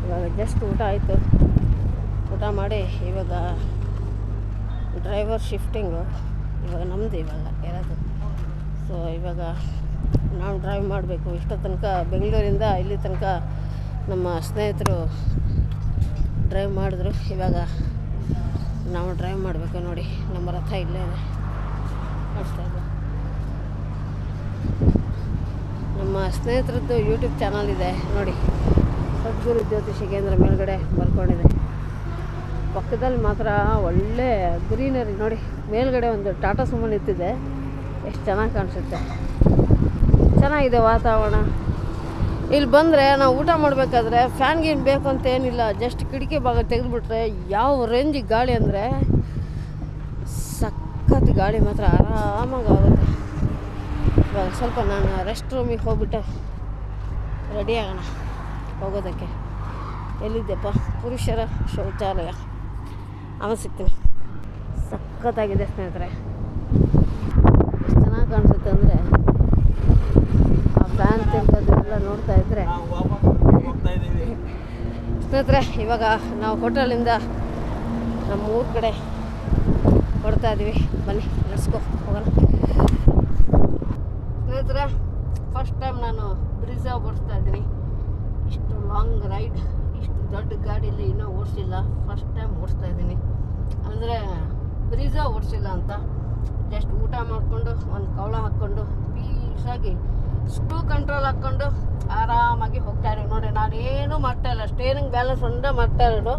ಇವಾಗ ಜಸ್ಟ್ ಊಟ ಆಯಿತು. ಊಟ ಮಾಡಿ ಇವಾಗ ಡ್ರೈವರ್ ಶಿಫ್ಟಿಂಗು ಇವಾಗ ನಮ್ಮದು ಇವಾಗ ಇರೋದು. ಸೊ ಇವಾಗ ನಾವು ಡ್ರೈವ್ ಮಾಡಬೇಕು. ಇಷ್ಟೋ ತನಕ ಬೆಂಗಳೂರಿಂದ ಇಲ್ಲಿ ತನಕ ನಮ್ಮ ಸ್ನೇಹಿತರು ಡ್ರೈವ್ ಮಾಡಿದ್ರು. ಇವಾಗ ನಾವು ಡ್ರೈವ್ ಮಾಡಬೇಕು ನೋಡಿ. ನಮ್ಮ ರಥ ಇಲ್ಲೇ ಇದೆ. ನಮ್ಮ ಸ್ನೇಹಿತರದ್ದು ಯೂಟ್ಯೂಬ್ ಚಾನಲ್ ಇದೆ, ನೋಡಿ. ಸದ್ಗುರು ಜ್ಯೋತಿಷಿ ಕೇಂದ್ರ ಮೇಲ್ಗಡೆ ಬರ್ಕೊಂಡಿದೆ. ಪಕ್ಕದಲ್ಲಿ ಮಾತ್ರ ಒಳ್ಳೆ ಗ್ರೀನರಿ, ನೋಡಿ. ಮೇಲ್ಗಡೆ ಒಂದು ಟಾಟಾ ಸುಮ್ಮ ನಿಂತಿದೆ ಎಷ್ಟು ಚೆನ್ನಾಗಿ ಕಾಣಿಸುತ್ತೆ. ಚೆನ್ನಾಗಿದೆ ವಾತಾವರಣ. ಇಲ್ಲಿ ಬಂದರೆ ನಾವು ಊಟ ಮಾಡಬೇಕಾದ್ರೆ ಫ್ಯಾನ್ ಗೀನ್ ಬೇಕು ಅಂತ ಏನಿಲ್ಲ ಜಸ್ಟ್ ಕಿಟಕಿ ಭಾಗ ತೆಗೆದುಬಿಟ್ರೆ ಯಾವ ರೇಂಜಿಗೆ ಗಾಳಿ ಅಂದರೆ ಸಖತ್ ಗಾಳಿ ಮಾತ್ರ ಆರಾಮಾಗಿ ಆಗುತ್ತೆ. ಸ್ವಲ್ಪ ನಾನು ರೆಸ್ಟ್ ರೂಮಿಗೆ ಹೋಗ್ಬಿಟ್ಟು ರೆಡಿ ಆಗೋಣ ಹೋಗೋದಕ್ಕೆ. ಎಲ್ಲಿದ್ದೆಪ್ಪ? ಪುರುಷರ ಶೌಚಾಲಯ. ಅವನು ಸಿಗ್ತೀನಿ. ಸಖತ್ತಾಗಿದೆ ಸ್ನೇಹಿತರೆ. ಎಷ್ಟು ಚೆನ್ನಾಗಿ ಕಾಣಿಸುತ್ತೆ ಅಂದರೆ ಆ ಫ್ಯಾನ್ ತಿರ್ಗೋದೆಲ್ಲ ನೋಡ್ತಾ ಇದ್ದರೆ ಸ್ನೇಹಿತರೆ, ಇವಾಗ ನಾವು ಹೋಟೆಲಿಂದ ನಮ್ಮ ಊರ ಕಡೆ ಕೊಡ್ತಾ ಇದ್ದೀವಿ ಬನ್ನಿ ನಡೆಸ್ಕೋ ಹೋಗೋಣ. ಸ್ನೇಹಿತರೆ ಫಸ್ಟ್ ಟೈಮ್ ನಾನು ಬ್ರಿಜಾ ಓಡಿಸ್ತಾ ಇದ್ದೀನಿ. ಇಷ್ಟು ಲಾಂಗ್ ರೈಡ್ ಇಷ್ಟು ದೊಡ್ಡ ಗಾಡಿಯಲ್ಲಿ ಇನ್ನೂ ಓಡಿಸಿಲ್ಲ. ಫಸ್ಟ್ ಟೈಮ್ ಓಡಿಸ್ತಾ ಇದ್ದೀನಿ. ಅಂದರೆ ಬ್ರಿಜಾ ಓಡಿಸಿಲ್ಲ ಅಂತ. ಜಸ್ಟ್ ಊಟ ಮಾಡಿಕೊಂಡು, ಒಂದು ಕವಳ ಹಾಕ್ಕೊಂಡು, ಪೀಸಾಗಿ ಸ್ಟೂ ಕಂಟ್ರೋಲ್ ಹಾಕ್ಕೊಂಡು ಆರಾಮಾಗಿ ಹೋಗ್ತಾ ಇದ್ದೀವಿ ನೋಡಿ ನಾನು ಏನೂ ಮಾಡ್ತಾ ಇಲ್ಲ. ಸ್ಟೇರಿಂಗ್ ಬ್ಯಾಲೆನ್ಸ್ ಒಂದೇ ಮಾಡ್ತಾ ಇರೋದು.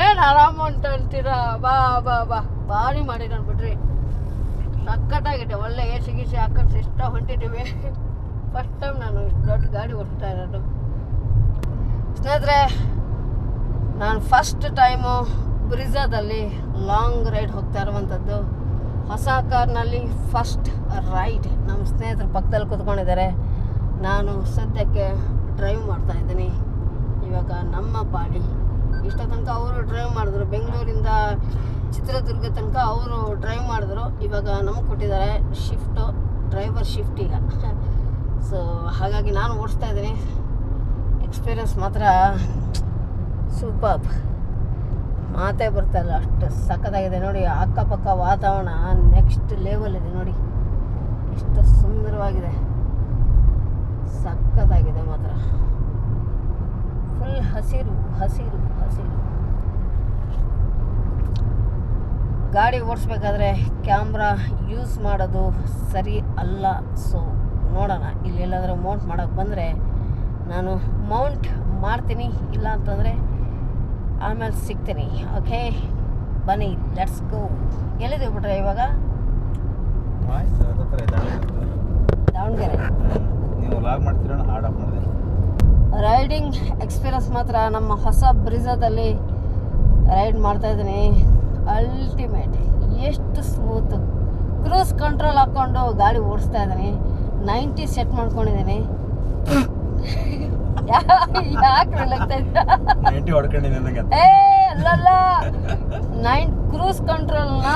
ಏನು ಆರಾಮು ಅಂತ ಅಂತೀರಾ ಬಾ ಬಾ ಬಾ. ಭಾರಿ ಮಾಡಿರೋಣ ಬಿಡ್ರಿ. ಸಖತ್ತಾಗಿದೆ ಒಳ್ಳೆ ಎ ಸಿ ಗೀಸಿ ಹಾಕೊಂಡು ಇಷ್ಟ ಹೊಂಟಿದ್ದೀವಿ ಫಸ್ಟ್ ಟೈಮ್ ನಾನು ಇಷ್ಟು ದೊಡ್ಡ ಗಾಡಿ ಓಡಿಸ್ತಾ ಇರೋದು. ಸ್ನೇಹಿತರೆ, ನಾನು ಫಸ್ಟ್ ಟೈಮು ಬ್ರಿಜಾದಲ್ಲಿ ಲಾಂಗ್ ರೈಡ್ ಹೋಗ್ತಾ ಇರುವಂಥದ್ದು. ಹೊಸ ಕಾರ್ನಲ್ಲಿ ಫಸ್ಟ್ ರೈಡ್ ನಮ್ಮ ಸ್ನೇಹಿತರು ಪಕ್ಕದಲ್ಲಿ ಕೂತ್ಕೊಂಡಿದ್ದಾರೆ. ನಾನು ಸದ್ಯಕ್ಕೆ ಡ್ರೈವ್ ಮಾಡ್ತಾ ಇದ್ದೀನಿ. ಇವಾಗ ನಮ್ಮ ಪಾಡಿ. ಇಷ್ಟ ತನಕ ಅವರು ಡ್ರೈವ್ ಮಾಡಿದ್ರು. ಬೆಂಗಳೂರಿಂದ ಚಿತ್ರದುರ್ಗ ತನಕ ಅವರು ಡ್ರೈವ್ ಮಾಡಿದ್ರು. ಇವಾಗ ನಮಗೆ ಕೊಟ್ಟಿದ್ದಾರೆ ಶಿಫ್ಟು ಡ್ರೈವರ್ ಶಿಫ್ಟ್ ಈಗ. ಸೊ ಹಾಗಾಗಿ ನಾನು ಓಡಿಸ್ತಾ ಇದ್ದೀನಿ. ಎಕ್ಸ್ಪೀರಿಯನ್ಸ್ ಮಾತ್ರ ಸೂಪರ್ ಮಾತೇ ಬರ್ತಾಯಿಲ್ಲ ಅಷ್ಟು ಸಖತ್ತಾಗಿದೆ ನೋಡಿ. ಅಕ್ಕಪಕ್ಕ ವಾತಾವರಣ ನೆಕ್ಸ್ಟ್ ಲೆವೆಲ್ ಇದೆ ನೋಡಿ. ಎಷ್ಟು ಸುಂದರವಾಗಿದೆ. ಸಖತ್ತಾಗಿದೆ ಮಾತ್ರ. ಫುಲ್ ಹಸಿರು ಹಸಿರು ಹಸಿರು. ಗಾಡಿ ಓಡಿಸ್ಬೇಕಾದ್ರೆ ಕ್ಯಾಮ್ರಾ ಯೂಸ್ ಮಾಡೋದು ಸರಿ ಅಲ್ಲ. ಸೊ ನೋಡೋಣ. ಇಲ್ಲಿ ಎಲ್ಲಾದರೂ ಮೌಂಟ್ ಮಾಡೋಕ್ಕೆ ಬಂದರೆ ನಾನು ಮೌಂಟ್ ಮಾಡ್ತೀನಿ. ಇಲ್ಲ ಅಂತಂದರೆ ಆಮೇಲೆ ಸಿಗ್ತೀನಿ. ಓಕೆ ಬನ್ನಿ ಲೆಟ್ಸ್ ಗೋ ಎಲ್ಲಿದ್ದೀವಿ ಬಿಟ್ರೆ ಇವಾಗ? ದಾವಣಗೆರೆ. ರೈಡಿಂಗ್ ಎಕ್ಸ್ಪೀರಿಯನ್ಸ್ ಮಾತ್ರ ನಮ್ಮ ಹೊಸ ಬ್ರಿಜದಲ್ಲಿ ರೈಡ್ ಮಾಡ್ತಾ ಇದ್ದೀನಿ. ಅಲ್ಟಿಮೇಟ್ ಎಷ್ಟು ಸ್ಮೂತು ಕ್ರೂಸ್ ಕಂಟ್ರೋಲ್ ಹಾಕ್ಕೊಂಡು ಗಾಡಿ ಓಡಿಸ್ತಾ ಇದ್ದೀನಿ. ನೈಂಟಿ ಸೆಟ್ ಮಾಡ್ಕೊಂಡಿದ್ದೀನಿ. ಯಾಕೆ ಅಲ್ಲಲ್ಲ ನೈನ್ ಕ್ರೂಸ್ ಕಂಟ್ರೋಲ್ನ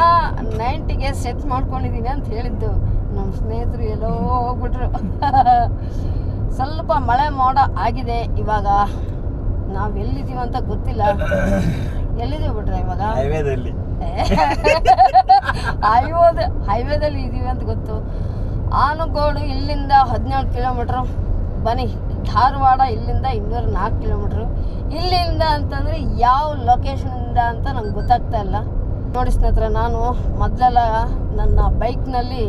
ನೈಂಟಿಗೆ ಸೆಟ್ ಮಾಡ್ಕೊಂಡಿದ್ದೀನಿ ಅಂತ ಹೇಳಿದ್ದು. ನಮ್ಮ ಸ್ನೇಹಿತರು ಎಲ್ಲೋ ಹೋಗ್ಬಿಟ್ರು. ಸ್ವಲ್ಪ ಮಳೆ ಮೋಡ ಆಗಿದೆ ಇವಾಗ. ನಾವು ಎಲ್ಲಿದ್ದೀವಿ ಅಂತ ಗೊತ್ತಿಲ್ಲ. ಎಲ್ಲಿದ್ದೀವಿ ಬಿಟ್ರೆ ಇವಾಗ? ಹೈವೇದಲ್ಲಿ. ಹೈವೇದ ಹೈವೇದಲ್ಲಿ ಇದೀವಿ ಅಂತ ಗೊತ್ತು. ಆನಗೋಡು ಇಲ್ಲಿಂದ ಹದಿನೇಳು ಕಿಲೋಮೀಟ್ರು. ಬನ್ನಿ ಧಾರವಾಡ ಇಲ್ಲಿಂದ ಇನ್ನೂರ ನಾಲ್ಕು ಕಿಲೋಮೀಟ್ರು. ಇಲ್ಲಿಂದ ಅಂತಂದರೆ ಯಾವ ಲೊಕೇಶನಿಂದ ಅಂತ ನಂಗೆ ಗೊತ್ತಾಗ್ತಾ ಇಲ್ಲ. ನೋಡಿ ಸ್ನೇಹಿತರೆ ನಾನು ಮೊದಲೆಲ್ಲ ನನ್ನ ಬೈಕ್ನಲ್ಲಿ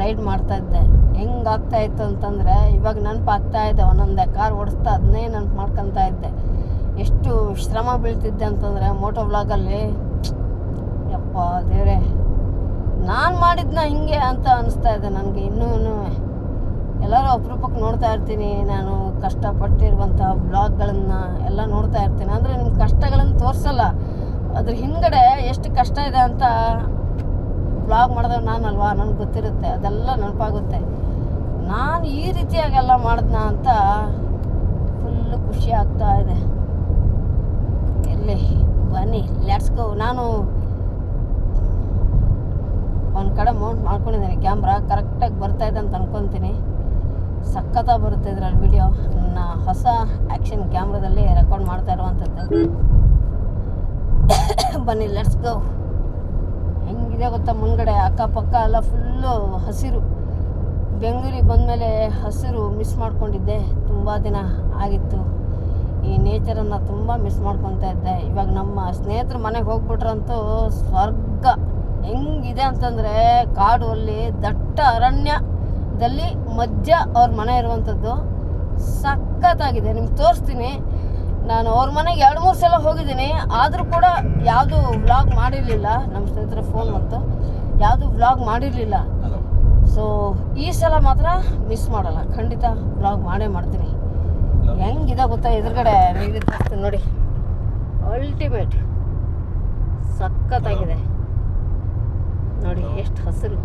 ರೈಡ್ ಮಾಡ್ತಾ ಇದ್ದೆ. ಹೆಂಗ್ ಆಗ್ತಾ ಇತ್ತು ಅಂತಂದರೆ ಇವಾಗ ನೆನಪಾಗ್ತಾ ಇದೆ ಒಂದೊಂದೇ ಕಾರ್ ಓಡಿಸ್ತಾ ಅದನ್ನೇ ನೆನಪು ಮಾಡ್ಕೊತಾ ಇದ್ದೆ. ಎಷ್ಟು ಶ್ರಮ ಬೀಳ್ತಿದ್ದೆ ಅಂತಂದರೆ ಮೋಟೋ ವ್ಲಾಗಲ್ಲಿ ಯಪ್ಪ ದೇವ್ರೆ, ನಾನು ಮಾಡಿದ್ನ ಹಿಂಗೆ ಅಂತ ಅನಿಸ್ತಾ ಇದೆ ನನಗೆ ಇನ್ನೂ ಎಲ್ಲರೂ ಅಪರೂಪಕ್ಕೆ ನೋಡ್ತಾ ಇರ್ತೀನಿ, ನಾನು ಕಷ್ಟಪಟ್ಟಿರುವಂಥ ಬ್ಲಾಗ್ಗಳನ್ನು ಎಲ್ಲ ನೋಡ್ತಾ ಇರ್ತೀನಿ. ಅಂದರೆ ನಿಮ್ಮ ಕಷ್ಟಗಳನ್ನು ತೋರಿಸಲ್ಲ, ಅದ್ರ ಹಿಂದ್ಗಡೆ ಎಷ್ಟು ಕಷ್ಟ ಇದೆ ಅಂತ ಬ್ಲಾಗ್ ಮಾಡಿದವ್ ನಾನಲ್ವಾ? ನನಗೆ ಗೊತ್ತಿರುತ್ತೆ, ಅದೆಲ್ಲ ನೆನಪಾಗುತ್ತೆ. ನಾನು ಈ ರೀತಿಯಾಗೆಲ್ಲ ಮಾಡಿದ್ನ ಅಂತ ಫುಲ್ಲು ಖುಷಿ ಆಗ್ತಾ ಇದೆ. ಎಲ್ಲಿ ಬನ್ನಿ ಲೆಟ್ಸ್ ಗೋ ನಾನು ಒಂದು ಕಡೆ ಮೌಂಟ್ ಮಾಡ್ಕೊಂಡಿದ್ದೀನಿ ಕ್ಯಾಮ್ರಾ ಕರೆಕ್ಟಾಗಿ ಬರ್ತಾ ಇದೆ ಅಂತ ಅನ್ಕೊತೀನಿ. ಸಖತ್ತಾಗಿ ಬರುತ್ತೆ ಇದ್ರಲ್ಲಿ ವಿಡಿಯೋ ನನ್ನ ಹೊಸ ಆ್ಯಕ್ಷನ್ ಕ್ಯಾಮ್ರಾದಲ್ಲಿ ರೆಕಾರ್ಡ್ ಮಾಡ್ತಾ ಇರುವಂಥದ್ದು ಬನ್ನಿ ಲೆಟ್ಸ್ ಗೋ ಹೆಂಗಿದೆ ಗೊತ್ತಾ ಮುಂದ್ಗಡೆ? ಅಕ್ಕಪಕ್ಕ ಎಲ್ಲ ಫುಲ್ಲು ಹಸಿರು. ಬೆಂಗಳೂರಿಗೆ ಬಂದಮೇಲೆ ಹಸಿರು ಮಿಸ್ ಮಾಡ್ಕೊಂಡಿದ್ದೆ. ತುಂಬ ದಿನ ಆಗಿತ್ತು. ಈ ನೇಚರನ್ನು ತುಂಬ ಮಿಸ್ ಮಾಡ್ಕೊತಾ ಇದ್ದೆ. ಇವಾಗ ನಮ್ಮ ಸ್ನೇಹಿತರ ಮನೆಗೆ ಹೋಗ್ಬಿಟ್ರಂತೂ ಸ್ವರ್ಗ. ಹೆಂಗಿದೆ ಅಂತಂದರೆ ಕಾಡು ಅಲ್ಲಿ ದಟ್ಟ ಅರಣ್ಯದಲ್ಲಿ ಮಧ್ಯ ಅವ್ರ ಮನೆ ಇರುವಂಥದ್ದು ಸಖತ್ತಾಗಿದೆ. ನಿಮ್ಗೆ ತೋರಿಸ್ತೀನಿ. ನಾನು ಅವ್ರ ಮನೆಗೆ ಎರಡು ಮೂರು ಸಲ ಹೋಗಿದ್ದೀನಿ. ಆದರೂ ಕೂಡ ಯಾವುದು ವ್ಲಾಗ್ ಮಾಡಿರಲಿಲ್ಲ. ನಮ್ಮ ಸ್ನೇಹಿತರ ಫೋನ್ ಬಂತು. ಯಾವುದು ವ್ಲಾಗ್ ಮಾಡಿರಲಿಲ್ಲ. ಸೊ ಈ ಸಲ ಮಾತ್ರ ಮಿಸ್ ಮಾಡಲ್ಲ. ಖಂಡಿತ ವ್ಲಾಗ್ ಮಾಡೇ ಮಾಡ್ತೀನಿ. ಹೆಂಗಿದೆ ಗೊತ್ತಾ ಎದುರುಗಡೆ ನೀರಿನ ತೋರಿಸ್ತೀನಿ ನೋಡಿ. ಅಲ್ಟಿಮೇಟ್ ಸಖತ್ತಾಗಿದೆ. ನೋಡಿ ಎಷ್ಟು ಹಸಿರು.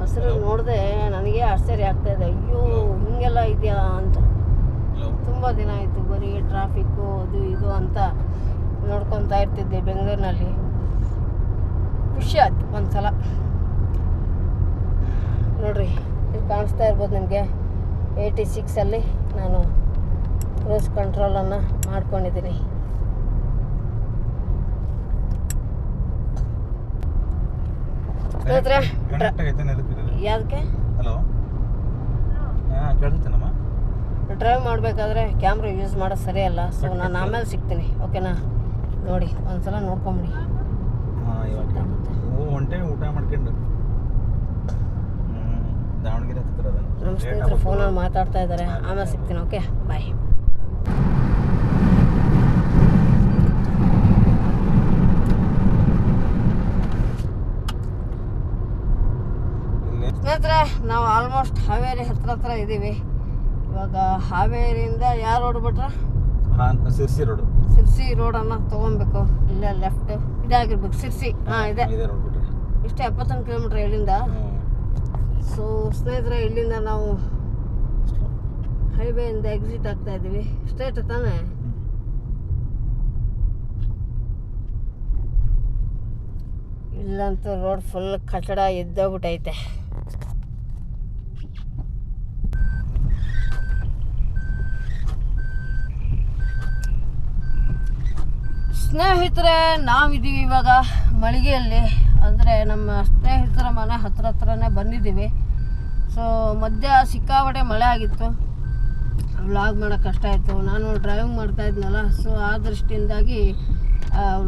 ಹಸಿರು ನೋಡಿದೆ ನನಗೆ ಆಶ್ಚರ್ಯ ಆಗ್ತಾ ಇದೆ. ಅಯ್ಯೋ ಹಿಂಗೆಲ್ಲ ಇದೆಯಾ ಅಂತ. ತುಂಬ ದಿನ ಆಯಿತು ಬರೀ ಟ್ರಾಫಿಕ್ಕು ಅದು ಇದು ಅಂತ ನೋಡ್ಕೊತಾ ಇರ್ತಿದ್ದೆ ಬೆಂಗಳೂರಿನಲ್ಲಿ. ಖುಷಿ ಆಯ್ತು ಒಂದ್ಸಲ. ನೋಡ್ರಿ ಇಲ್ಲಿ ಕಾಣಿಸ್ತಾ ಇರ್ಬೋದು ನಿಮಗೆ. ಏಯ್ಟಿ ಸಿಕ್ಸಲ್ಲಿ ನಾನು ಕ್ರೂಸ್ ಕಂಟ್ರೋಲನ್ನು ಮಾಡ್ಕೊಂಡಿದ್ದೀನಿ. ಯಾವ್ದಕ್ಕೆ? ಡ್ರೈವ್ ಮಾಡಬೇಕಾದ್ರೆ ಕ್ಯಾಮ್ರಾ ಯೂಸ್ ಮಾಡೋದು ಸರಿಯಲ್ಲ ಸೊ ನಾನು ಆಮೇಲೆ ಸಿಗ್ತೀನಿ ಓಕೆನಾ ನೋಡಿ ಒಂದ್ಸಲ ನೋಡ್ಕೊಂಬಿಡಿ. ಊಟ ಮಾಡ್ಕೊಂಡು ದಾವಣಗೆರೆ ನಮ್ಮ ಸ್ನೇಹಿತರು ಫೋನಲ್ಲಿ ಮಾತಾಡ್ತಾ ಇದ್ದಾರೆ ಆಮೇಲೆ ಸಿಗ್ತೀನಿ ಓಕೆ ಬಾಯ್ ಸ್ನೇಹಿತರೆ ನಾವು ಆಲ್ಮೋಸ್ಟ್ ಹಾವೇರಿ ಹತ್ರ ಹತ್ರ ಇದ್ದೀವಿ ಇವಾಗ ಹಾವೇರಿಯಿಂದ ಯಾರು ರೋಡ್ ಬಿಟ್ರ? ಸಿರ್ಸಿ ರೋಡ್ ಸಿರ್ಸಿ ರೋಡನ್ನು ತೊಗೊಬೇಕು ಇಲ್ಲೇ ಲೆಫ್ಟ್ ಇದಾಗಿರ್ಬೇಕು ಸಿರ್ಸಿ. ಹಾಂ ಇದೆ. ರೋಡ್ ಇಷ್ಟೇ ಎಪ್ಪತ್ತೊಂದು ಕಿಲೋಮೀಟ್ರ್ ಇಲ್ಲಿಂದ. ಸ್ನೇಹಿತರೆ ಇಲ್ಲಿಂದ ನಾವು ಹೈವೇಯಿಂದ ಎಕ್ಸಿಟ್ ಆಗ್ತಾ ಇದ್ದೀವಿ. ಸ್ಟ್ರೇಟ್ ತಾನೆ? ಇಲ್ಲಂತೂ ರೋಡ್ ಫುಲ್ ಕಟ್ಟಡ ಇದ್ದೋಗ್ಬಿಟ್ಟೈತೆ ಸ್ನೇಹಿತರೆ, ನಾವಿದ್ದೀವಿ ಇವಾಗ ಮಳಿಗೆಯಲ್ಲಿ. ಅಂದರೆ ನಮ್ಮ ಸ್ನೇಹಿತರ ಮನೆ ಹತ್ರ ಹತ್ರನೇ ಬಂದಿದ್ದೀವಿ. ಸೊ ಮಧ್ಯ ಸಿಕ್ಕಾಪಟ್ಟೆ ಮಳೆ ಆಗಿತ್ತು. ವ್ಲಾಗ್ ಮಾಡೋಕ್ಕೆ ಕಷ್ಟ ಆಯಿತು. ನಾನು ಡ್ರೈವಿಂಗ್ ಮಾಡ್ತಾ ಇದ್ನಲ್ಲ ಸೊ ಆ ದೃಷ್ಟಿಯಿಂದಾಗಿ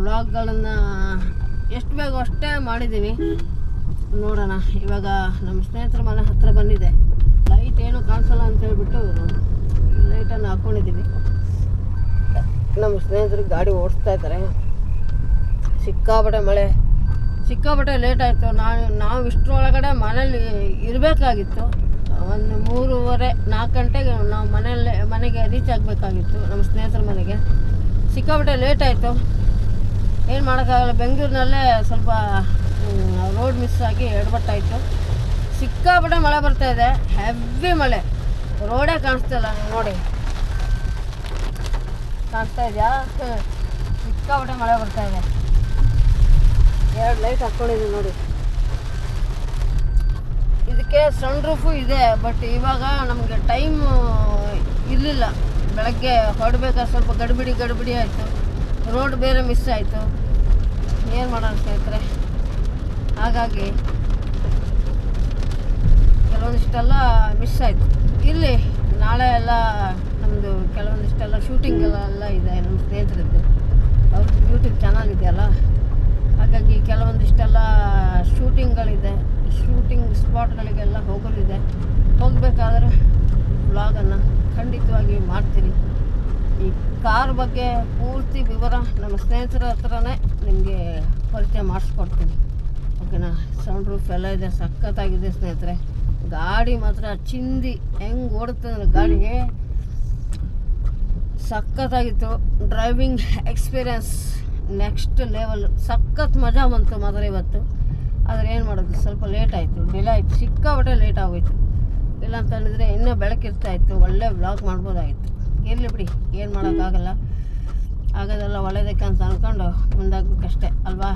ವ್ಲಾಗ್ಗಳನ್ನು ಎಷ್ಟು ಬೇಗ ಅಷ್ಟೇ ಮಾಡಿದ್ದೀವಿ ನೋಡೋಣ, ಇವಾಗ ನಮ್ಮ ಸ್ನೇಹಿತರ ಮನೆ ಹತ್ರ ಬಂದಿದೆ. ಲೈಟ್ ಏನು ಕಾಣಿಸಲ್ಲ ಅಂತ ಹೇಳ್ಬಿಟ್ಟು ಲೈಟನ್ನು ಹಾಕ್ಕೊಂಡಿದ್ದೀವಿ ನಮ್ಮ ಸ್ನೇಹಿತರಿಗೆ ಗಾಡಿ ಓಡಿಸ್ತಾ ಇದ್ದಾರೆ. ಸಿಕ್ಕಾಪಟ್ಟೆ ಮಳೆ. ಸಿಕ್ಕಾಪಟ್ಟೆ ಲೇಟ್ ಆಯಿತು. ನಾನು, ನಾವು ಇಷ್ಟರೊಳಗಡೆ ಮನೇಲಿ ಇರಬೇಕಾಗಿತ್ತು. ಒಂದು ಮೂರುವರೆ, ನಾಲ್ಕು ಗಂಟೆಗೆ ನಾವು ಮನೆಯಲ್ಲೇ, ಮನೆಗೆ ರೀಚ್ ಆಗಬೇಕಾಗಿತ್ತು, ನಮ್ಮ ಸ್ನೇಹಿತರ ಮನೆಗೆ. ಸಿಕ್ಕಾಪಟ್ಟೆ ಲೇಟ್ ಆಯಿತು. ಏನು ಮಾಡೋಕ್ಕಾಗಲ್ಲ, ಬೆಂಗಳೂರಿನಲ್ಲೇ ಸ್ವಲ್ಪ ರೋಡ್ ಮಿಸ್ ಆಗಿ ಎಡಬಟ್ಟಾಯಿತು ಸಿಕ್ಕಾಪಟ್ಟೆ ಮಳೆ ಬರ್ತಾ ಇದೆ. ಹೆವಿ ಮಳೆ. ರೋಡೇ ಕಾಣಿಸ್ತಿಲ್ಲ ನೋಡಿ. ಕಾಣಿಸ್ತಾ ಇದೆಯಾ? ಸಿಕ್ಕಾಪಟ್ಟೆ ಮಳೆ ಬರ್ತಾ ಇದೆ. ಎರಡು ಲೈಟ್ ಹಾಕ್ಕೊಂಡಿದ್ದೀವಿ ನೋಡಿ. ಇದಕ್ಕೆ ಸನ್ ರೂಫು ಇದೆ ಬಟ್ ಇವಾಗ ನಮಗೆ ಟೈಮ್ ಇರಲಿಲ್ಲ. ಬೆಳಗ್ಗೆ ಹೊರಡ್ಬೇಕಾದ್ರೆ ಸ್ವಲ್ಪ ಗಡಿಬಿಡಿ ಗಡಿಬಿಡಿ ಆಯಿತು. ರೋಡ್ ಬೇರೆ ಮಿಸ್ ಆಯಿತು. ಏನು ಮಾಡೋಣ ಸ್ನೇಹಿತರೆ? ಹಾಗಾಗಿ ಕೆಲವೊಂದಿಷ್ಟೆಲ್ಲ ಮಿಸ್ ಆಯಿತು. ಇಲ್ಲಿ ನಾಳೆ ಎಲ್ಲ ನಮ್ಮದು ಕೆಲವೊಂದಿಷ್ಟೆಲ್ಲ ಶೂಟಿಂಗ್ ಎಲ್ಲ ಎಲ್ಲ ಇದೆ ನಮ್ಮ ಸ್ನೇಹಿತರದ್ದು. ಅವ್ರದ್ದು ಯೂಟ್ಯೂಬ್ ಚಾನಲ್ ಇದೆಯಲ್ಲ? ಹಾಗಾಗಿ ಕೆಲವೊಂದಿಷ್ಟೆಲ್ಲ ಶೂಟಿಂಗ್ಗಳಿದೆ, ಶೂಟಿಂಗ್ ಸ್ಪಾಟ್ಗಳಿಗೆಲ್ಲ ಹೋಗೋದಿದೆ ಹೋಗಬೇಕಾದ್ರೆ ವ್ಲಾಗನ್ನು ಖಂಡಿತವಾಗಿ ಮಾಡ್ತೀನಿ. ಈ ಕಾರ್ ಬಗ್ಗೆ ಪೂರ್ತಿ ವಿವರ ನಮ್ಮ ಸ್ನೇಹಿತರ ಹತ್ರನೇ ನಿಮಗೆ ಪರಿಚಯ ಮಾಡಿಸ್ಕೊಡ್ತೀನಿ. ಓಕೆನಾ? ಸೌಂಡ್ ರೂಫ್ ಎಲ್ಲ ಇದೆ, ಸಖತ್ತಾಗಿದೆ ಸ್ನೇಹಿತರೆ. ಗಾಡಿ ಮಾತ್ರ ಚಿಂದಿ ಹೆಂಗೆ ಓಡುತ್ತೆ ಗಾಡಿಗೆ ಸಖತ್ತಾಗಿತ್ತು. ಡ್ರೈವಿಂಗ್ ಎಕ್ಸ್ಪೀರಿಯನ್ಸ್ ನೆಕ್ಸ್ಟ್ ಲೆವೆಲ್ ಸಖತ್ ಮಜಾ ಬಂತು ಮಾತ್ರ ಇವತ್ತು. ಆದರೆ ಏನು ಮಾಡೋದು, ಸ್ವಲ್ಪ ಲೇಟ್ ಆಯಿತು. ಡಿಲೇ ಆಯಿತು. ಸಿಕ್ಕಾಪಟ್ಟೆ ಲೇಟ್ ಆಗೋಯ್ತು. ಇಲ್ಲ ಅಂತ ಹೇಳಿದ್ರೆ ಇನ್ನೂ ಬೆಳಕಿರ್ತಾಯಿತ್ತು ಒಳ್ಳೆ ಬ್ಲಾಗ್ ಮಾಡ್ಬೋದಾಗಿತ್ತು. ಇರಲಿ ಬಿಡಿ, ಏನು ಮಾಡೋಕ್ಕಾಗಲ್ಲ ಆಗೋದೆಲ್ಲ ಒಳ್ಳೇದಕ್ಕೆ ಅಂತ ಅಂದ್ಕೊಂಡು ಮುಂದಾಗಬೇಕಷ್ಟೇ, ಅಲ್ವಾ?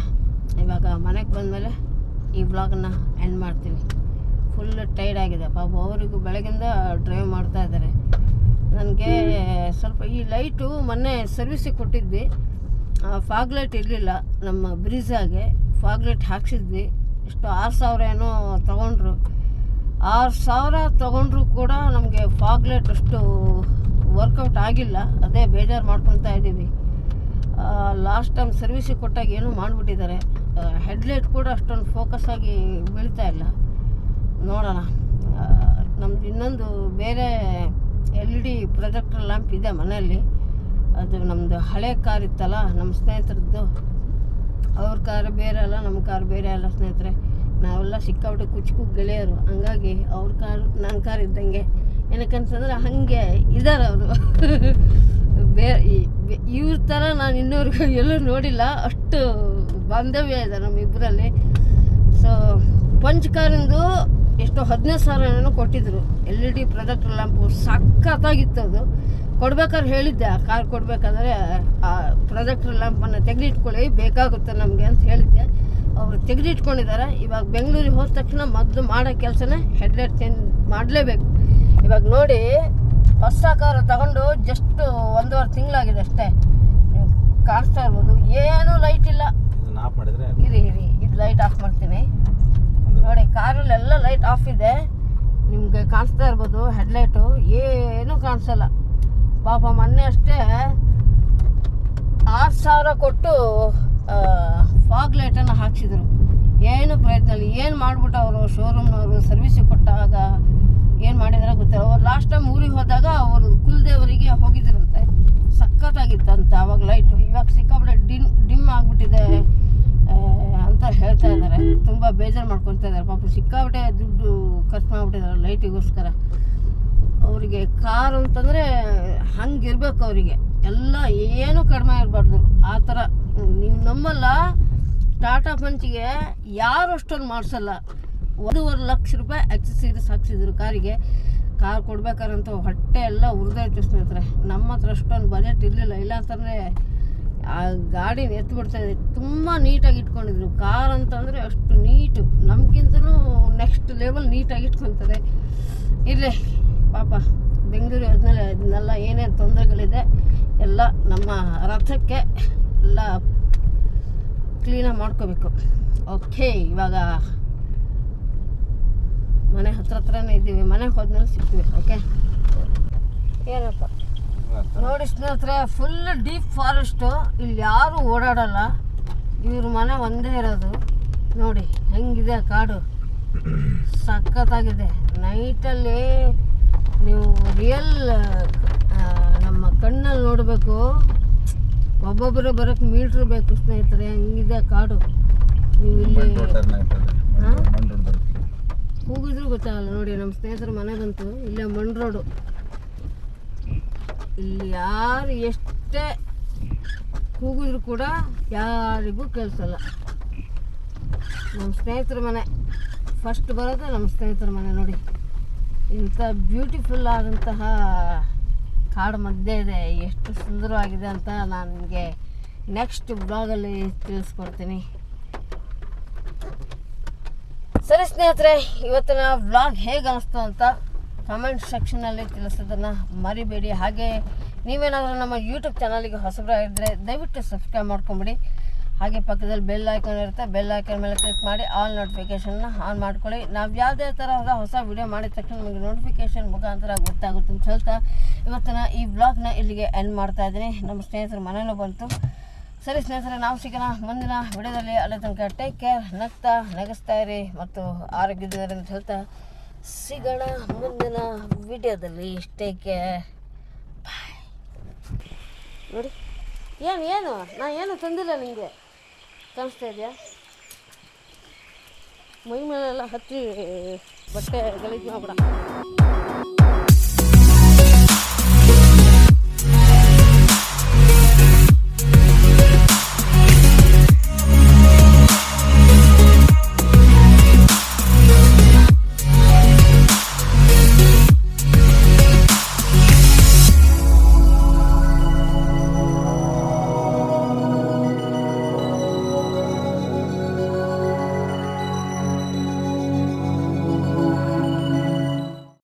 ಇವಾಗ ಮನೆಗೆ ಬಂದಮೇಲೆ ಈ ಬ್ಲಾಗನ್ನು ಎಂಡ್ ಮಾಡ್ತೀನಿ. ಫುಲ್ ಟೈರ್ಡ್ ಆಗಿದೆ. ಪಾಪ ಅವರಿಗೂ ಬೆಳಗಿಂದ ಡ್ರೈವ್ ಮಾಡ್ತಾ ಇದ್ದಾರೆ. ನನಗೆ ಸ್ವಲ್ಪ ಈ ಲೈಟು ಮೊನ್ನೆ ಸರ್ವಿಸಿಗೆ ಕೊಟ್ಟಿದ್ವಿ. ಫಾಗ್ ಲೈಟ್ ಇರಲಿಲ್ಲ. ನಮ್ಮ ಬ್ರಿಜಾಗೆ ಫಾಗ್ಲೆಟ್ ಹಾಕ್ಸಿದ್ವಿ. ಎಷ್ಟು ಆರು ಸಾವಿರ ಏನೋ ತೊಗೊಂಡ್ರು. ಆರು ಸಾವಿರ ತೊಗೊಂಡ್ರು ಕೂಡ ನಮಗೆ ಫಾಗ್ಲೆಟ್ ಅಷ್ಟು ವರ್ಕೌಟ್ ಆಗಿಲ್ಲ. ಅದೇ ಬೇಜಾರು ಮಾಡ್ಕೊತಾ ಇದ್ದೀವಿ. ಲಾಸ್ಟ್ ಟೈಮ್ ಸರ್ವಿಸಿಗೆ ಕೊಟ್ಟಾಗ ಏನೂ ಮಾಡಿಬಿಟ್ಟಿದ್ದಾರೆ. ಹೆಡ್ಲೈಟ್ ಕೂಡ ಅಷ್ಟೊಂದು ಫೋಕಸ್ ಆಗಿ ಬೀಳ್ತಾ ಇಲ್ಲ. ನೋಡೋಣ. ನಮ್ದು ಇನ್ನೊಂದು ಬೇರೆ L E D projector lamp ಇದೆ ಮನೆಯಲ್ಲಿ. ಅದು ನಮ್ಮದು ಹಳೆ ಕಾರ್ ಇತ್ತಲ್ಲ, ನಮ್ಮ ಸ್ನೇಹಿತರದ್ದು. ಅವ್ರ ಕಾರ್ ಬೇರೆ ಅಲ್ಲ, ನಮ್ಮ ಕಾರ್ ಬೇರೆ ಅಲ್ಲ ಸ್ನೇಹಿತರೆ. ನಾವೆಲ್ಲ ಸಿಕ್ಕಾಬಿಟ್ಟು ಕುಚ್ಕು ಗೆಳೆಯರು. ಹಂಗಾಗಿ ಅವ್ರ ಕಾರ್ ನನ್ನ ಕಾರ್ ಇದ್ದಂಗೆ. ಏನಕ್ಕಂತಂದ್ರೆ ಹಾಗೆ ಇದಾರೆ ಅವರು. ಬೇ ಇವ್ರ ಥರ ನಾನು ಇನ್ನೂರಿಗೂ ಎಲ್ಲೂ ನೋಡಿಲ್ಲ. ಅಷ್ಟು ಬಾಂಧವ್ಯ ಇದೆ ನಮ್ಮಿಬ್ಬರಲ್ಲಿ ಸೊ ಪಂಚ್ ಕಾರಿಂದು ಎಷ್ಟೋ ಹದಿನೈದು ಸಾವಿರ ಏನೋ ಕೊಟ್ಟಿದ್ರು. L E D product lamp ಸಖತ್ತಾಗಿತ್ತು ಅದು. ಕೊಡ್ಬೇಕಾದ್ರೆ ಹೇಳಿದ್ದೆ ಆ ಕಾರ್ ಕೊಡಬೇಕಾದ್ರೆ ಆ ಪ್ರೊಜೆಕ್ಟರ್ ಲ್ಯಾಂಪನ್ನು ತೆಗೆದಿಟ್ಕೊಳ್ಳಿ ಬೇಕಾಗುತ್ತೆ ನಮಗೆ ಅಂತ ಹೇಳಿದ್ದೆ. ಅವರು ತೆಗೆದಿಟ್ಕೊಂಡಿದ್ದಾರೆ. ಇವಾಗ ಬೆಂಗಳೂರಿಗೆ ಹೋದ ತಕ್ಷಣ ಮೊದಲು ಮಾಡೋ ಕೆಲಸನೇ ಹೆಡ್ಲೈಟ್ ಚೇಂಜ್ ಮಾಡಲೇಬೇಕು. ಇವಾಗ ನೋಡಿ ಹೊಸ ಕಾರ್ ತಗೊಂಡು ಜಸ್ಟ್ ಒಂದೂವರೆ ತಿಂಗಳಾಗಿದೆ ಅಷ್ಟೇ. ನೀವು ಕಾಣಿಸ್ತಾ ಇರ್ಬೋದು. ಏನೂ ಲೈಟ್ ಇಲ್ಲ. ಇರಿ ಇರಿ ಇದು ಲೈಟ್ ಆಫ್ ಮಾಡ್ತೀನಿ. ನೋಡಿ ಕಾರಲ್ಲೆಲ್ಲ ಲೈಟ್ ಆಫ್ ಇದೆ. ನಿಮಗೆ ಕಾಣಿಸ್ತಾ ಇರ್ಬೋದು ಹೆಡ್ಲೈಟು ಏನೂ ಕಾಣಿಸಲ್ಲ. ಪಾಪ ಮೊನ್ನೆ ಅಷ್ಟೇ ಆರು ಸಾವಿರ ಕೊಟ್ಟು ಫಾಗ್ ಲೈಟನ್ನು ಹಾಕ್ಸಿದ್ರು. ಏನು ಪ್ರಯತ್ನ ಏನು ಮಾಡಿಬಿಟ್ಟು ಅವರು ಶೋರೂಮ್ನವರು ಸರ್ವಿಸಿಗೆ ಕೊಟ್ಟಾಗ ಏನು ಮಾಡಿದಾರೆ ಗೊತ್ತಿಲ್ಲ. ಅವ್ರು ಲಾಸ್ಟ್ ಟೈಮ್ ಊರಿಗೆ ಹೋದಾಗ ಅವರು ಕುಲದೇವರಿಗೆ ಹೋಗಿದ್ರಂತೆ. ಸಖತ್ತಾಗಿತ್ತಂತೆ ಅವಾಗ ಲೈಟು ಇವಾಗ ಸಿಕ್ಕಾಬಿಟ್ಟೆ ಡಿಮ್ ಡಿಮ್ ಆಗಿಬಿಟ್ಟಿದೆ ಅಂತ ಹೇಳ್ತಾ ಇದ್ದಾರೆ. ತುಂಬ ಬೇಜಾರು ಮಾಡ್ಕೊತಾ ಇದ್ದಾರೆ. ಪಾಪ ಸಿಕ್ಕಾಬಿಟ್ಟೆ ದುಡ್ಡು ಖರ್ಚು ಮಾಡಿಬಿಟ್ಟಿದ್ದಾರೆ ಲೈಟಿಗೋಸ್ಕರ ಅವರಿಗೆ ಕಾರ್ ಅಂತಂದರೆ ಹಂಗಿರ್ಬೇಕು ಅವರಿಗೆ. ಎಲ್ಲ ಏನೂ ಕಡಿಮೆ ಇರಬಾರ್ದು ಆ ಥರ. ನೀವು ನಮ್ಮಲ್ಲ ಟಾಟಾ ಪಂಚಿಗೆ ಯಾರು ಅಷ್ಟೊಂದು ಮಾಡಿಸಲ್ಲ. ಒಂದೂವರೆ ಲಕ್ಷ ರೂಪಾಯಿ ಎಕ್ಸಸೈಸ್ ಹಾಕ್ಸಿದ್ರು ಕಾರಿಗೆ. ಕಾರ್ ಕೊಡ್ಬೇಕಾರಂತ ಹೊಟ್ಟೆ ಎಲ್ಲ ಉರಿದೋಯ್ತು ಸ್ನೇಹಿತರೆ. ನಮ್ಮ ಹತ್ರ ಅಷ್ಟೊಂದು ಬಜೆಟ್ ಇರಲಿಲ್ಲ. ಇಲ್ಲ ಅಂತಂದರೆ ಆ ಗಾಡಿನ ಎತ್ತು ಬಿಡ್ತಾ ಇದೆ. ತುಂಬ ನೀಟಾಗಿ ಇಟ್ಕೊಂಡಿದ್ರು. ಕಾರ್ ಅಂತಂದರೆ ಅಷ್ಟು ನೀಟು. ನಮ್ಗಿಂತಲೂ ನೆಕ್ಸ್ಟ್ ಲೆವೆಲ್ ನೀಟಾಗಿ ಇಟ್ಕೊತಾರೆ. ಇರಲಿ. ಪಾಪ ಬೆಂಗಳೂರು ಯೋಜನೆ ಇದನ್ನೆಲ್ಲ ಏನೇನು ತೊಂದರೆಗಳಿದೆ, ಎಲ್ಲ ನಮ್ಮ ರಥಕ್ಕೆ ಎಲ್ಲ ಕ್ಲೀನಾಗಿ ಮಾಡ್ಕೋಬೇಕು. ಓಕೆ ಇವಾಗ ಮನೆ ಹತ್ರ ಹತ್ರನೇ ಇದ್ದೀವಿ. ಮನೆಗೆ ಹೋದ್ಮೇಲೆ ಸಿಗ್ತೀವಿ ಓಕೆ ಏನಪ್ಪ? ನೋಡಿ ಸ್ನೇಹಿತರೆ ಫುಲ್ ಡೀಪ್ ಫಾರೆಸ್ಟು ಇಲ್ಲಿ ಯಾರು ಓಡಾಡಲ್ಲ. ಇವ್ರ ಮನೆ ಒಂದೇ ಇರೋದು. ನೋಡಿ, ಹೆಂಗಿದೆ ಕಾಡು? ಸಖತ್ತಾಗಿದೆ. ನೈಟಲ್ಲಿ ನೀವು ರಿಯಲ್ ನಮ್ಮ ಕಣ್ಣಲ್ಲಿ ನೋಡಬೇಕು. ಒಬ್ಬೊಬ್ಬರು ಬರೋಕ್ಕೆ ಮೀಟ್ರ್ ಬೇಕು ಸ್ನೇಹಿತರೆ ಹಂಗಿದೆ ಕಾಡು. ನೀವು ಇಲ್ಲಿ ಹೋಗಿದ್ರು ಕೂಗಿದ್ರು ಗೊತ್ತಾಗಲ್ಲ ನೋಡಿ ನಮ್ಮ ಸ್ನೇಹಿತರ ಮನೆ ಬಂತು ಇಲ್ಲೇ ಮಣ್ ರೋಡು ಇಲ್ಲಿ ಯಾರು ಎಷ್ಟೇ ಕೂಗಿದ್ರು ಕೂಡ ಯಾರಿಗೂ ಕೇಳಿಸಲ್ಲ. ನಮ್ಮ ಸ್ನೇಹಿತರ ಮನೆ ಫಸ್ಟ್ ಬರೋದೇ ನಮ್ಮ ಸ್ನೇಹಿತರ ಮನೆ ನೋಡಿ. ಇಂಥ ಬ್ಯೂಟಿಫುಲ್ ಆದಂತಹ ಕಾಡು ಮಧ್ಯೆ ಇದೆ. ಎಷ್ಟು ಸುಂದರವಾಗಿದೆ ಅಂತ ನಾನು ನಿಮಗೆ ನೆಕ್ಸ್ಟ್ ಬ್ಲಾಗಲ್ಲಿ ತಿಳಿಸ್ಕೊಡ್ತೀನಿ. ಸರಿ ಸ್ನೇಹಿತರೆ, ಇವತ್ತಿನ ಬ್ಲಾಗ್ ಹೇಗೆ ಅನಿಸ್ತು ಅಂತ ಕಮೆಂಟ್ ಸೆಕ್ಷನಲ್ಲಿ ತಿಳಿಸೋದನ್ನು ಮರಿಬೇಡಿ. ಹಾಗೆ ನೀವೇನಾದರೂ ನಮ್ಮ ಯೂಟ್ಯೂಬ್ ಚಾನಲಿಗೆ ಹೊಸಬರಾಗಿದ್ದರೆ ದಯವಿಟ್ಟು ಸಬ್ಸ್ಕ್ರೈಬ್ ಮಾಡ್ಕೊಂಬಿಡಿ. ಹಾಗೆ ಪಕ್ಕದಲ್ಲಿ ಬೆಲ್ ಐಕಾನ್ ಇರುತ್ತೆ ಬೆಲ್ ಐಕಾನ್ ಮೇಲೆ ಕ್ಲಿಕ್ ಮಾಡಿ ಆಲ್ ನೋಟಿಫಿಕೇಷನ್ನ ಆನ್ ಮಾಡ್ಕೊಳ್ಳಿ. ನಾವು ಯಾವುದೇ ತರಹದ ಹೊಸ ವಿಡಿಯೋ ಮಾಡಿದ ತಕ್ಷಣ ನಿಮಗೆ ನೋಟಿಫಿಕೇಷನ್ ಮುಖಾಂತರ ಗೊತ್ತಾಗುತ್ತೆ ಅಂತ ಹೇಳ್ತಾ ಇವತ್ತಿನ ಈ ಬ್ಲಾಗ್ನ ಇಲ್ಲಿಗೆ ಎಂಡ್ ಮಾಡ್ತಾ ಇದ್ದೀನಿ. ನಮ್ಮ ಸ್ನೇಹಿತರ ಮನೇನೂ ಬಂತು. ಸರಿ ಸ್ನೇಹಿತರೆ, ನಾವು ಸಿಗೋಣ ಮುಂದಿನ ವಿಡಿಯೋದಲ್ಲಿ. ಅಲ್ಲಿ ತನಕ ಟೇಕ್ ಕೇರ್ ನಗ್ತಾ, ನಗಿಸ್ತಾ ಇರಿ ಮತ್ತು ಆರೋಗ್ಯದಿಂದ ಅಂತ ಹೇಳ್ತಾ ಸಿಗೋಣ ಮುಂದಿನ ವಿಡಿಯೋದಲ್ಲಿ. ಟೇಕ್ ಕೇರ್ ನೋಡಿ, ಏನು ಏನು? ನಾನು ಏನು ತಂದಿಲ್ಲ ನಿಮಗೆ ಕಾಣಿಸ್ತಾ ಇದೆಯಾ? ಮೈ ಮೇಲೆಲ್ಲ ಹತ್ತಿ ಬಟ್ಟೆ ಗಲೀಜು ಮಾಡ್ಬಿಡ.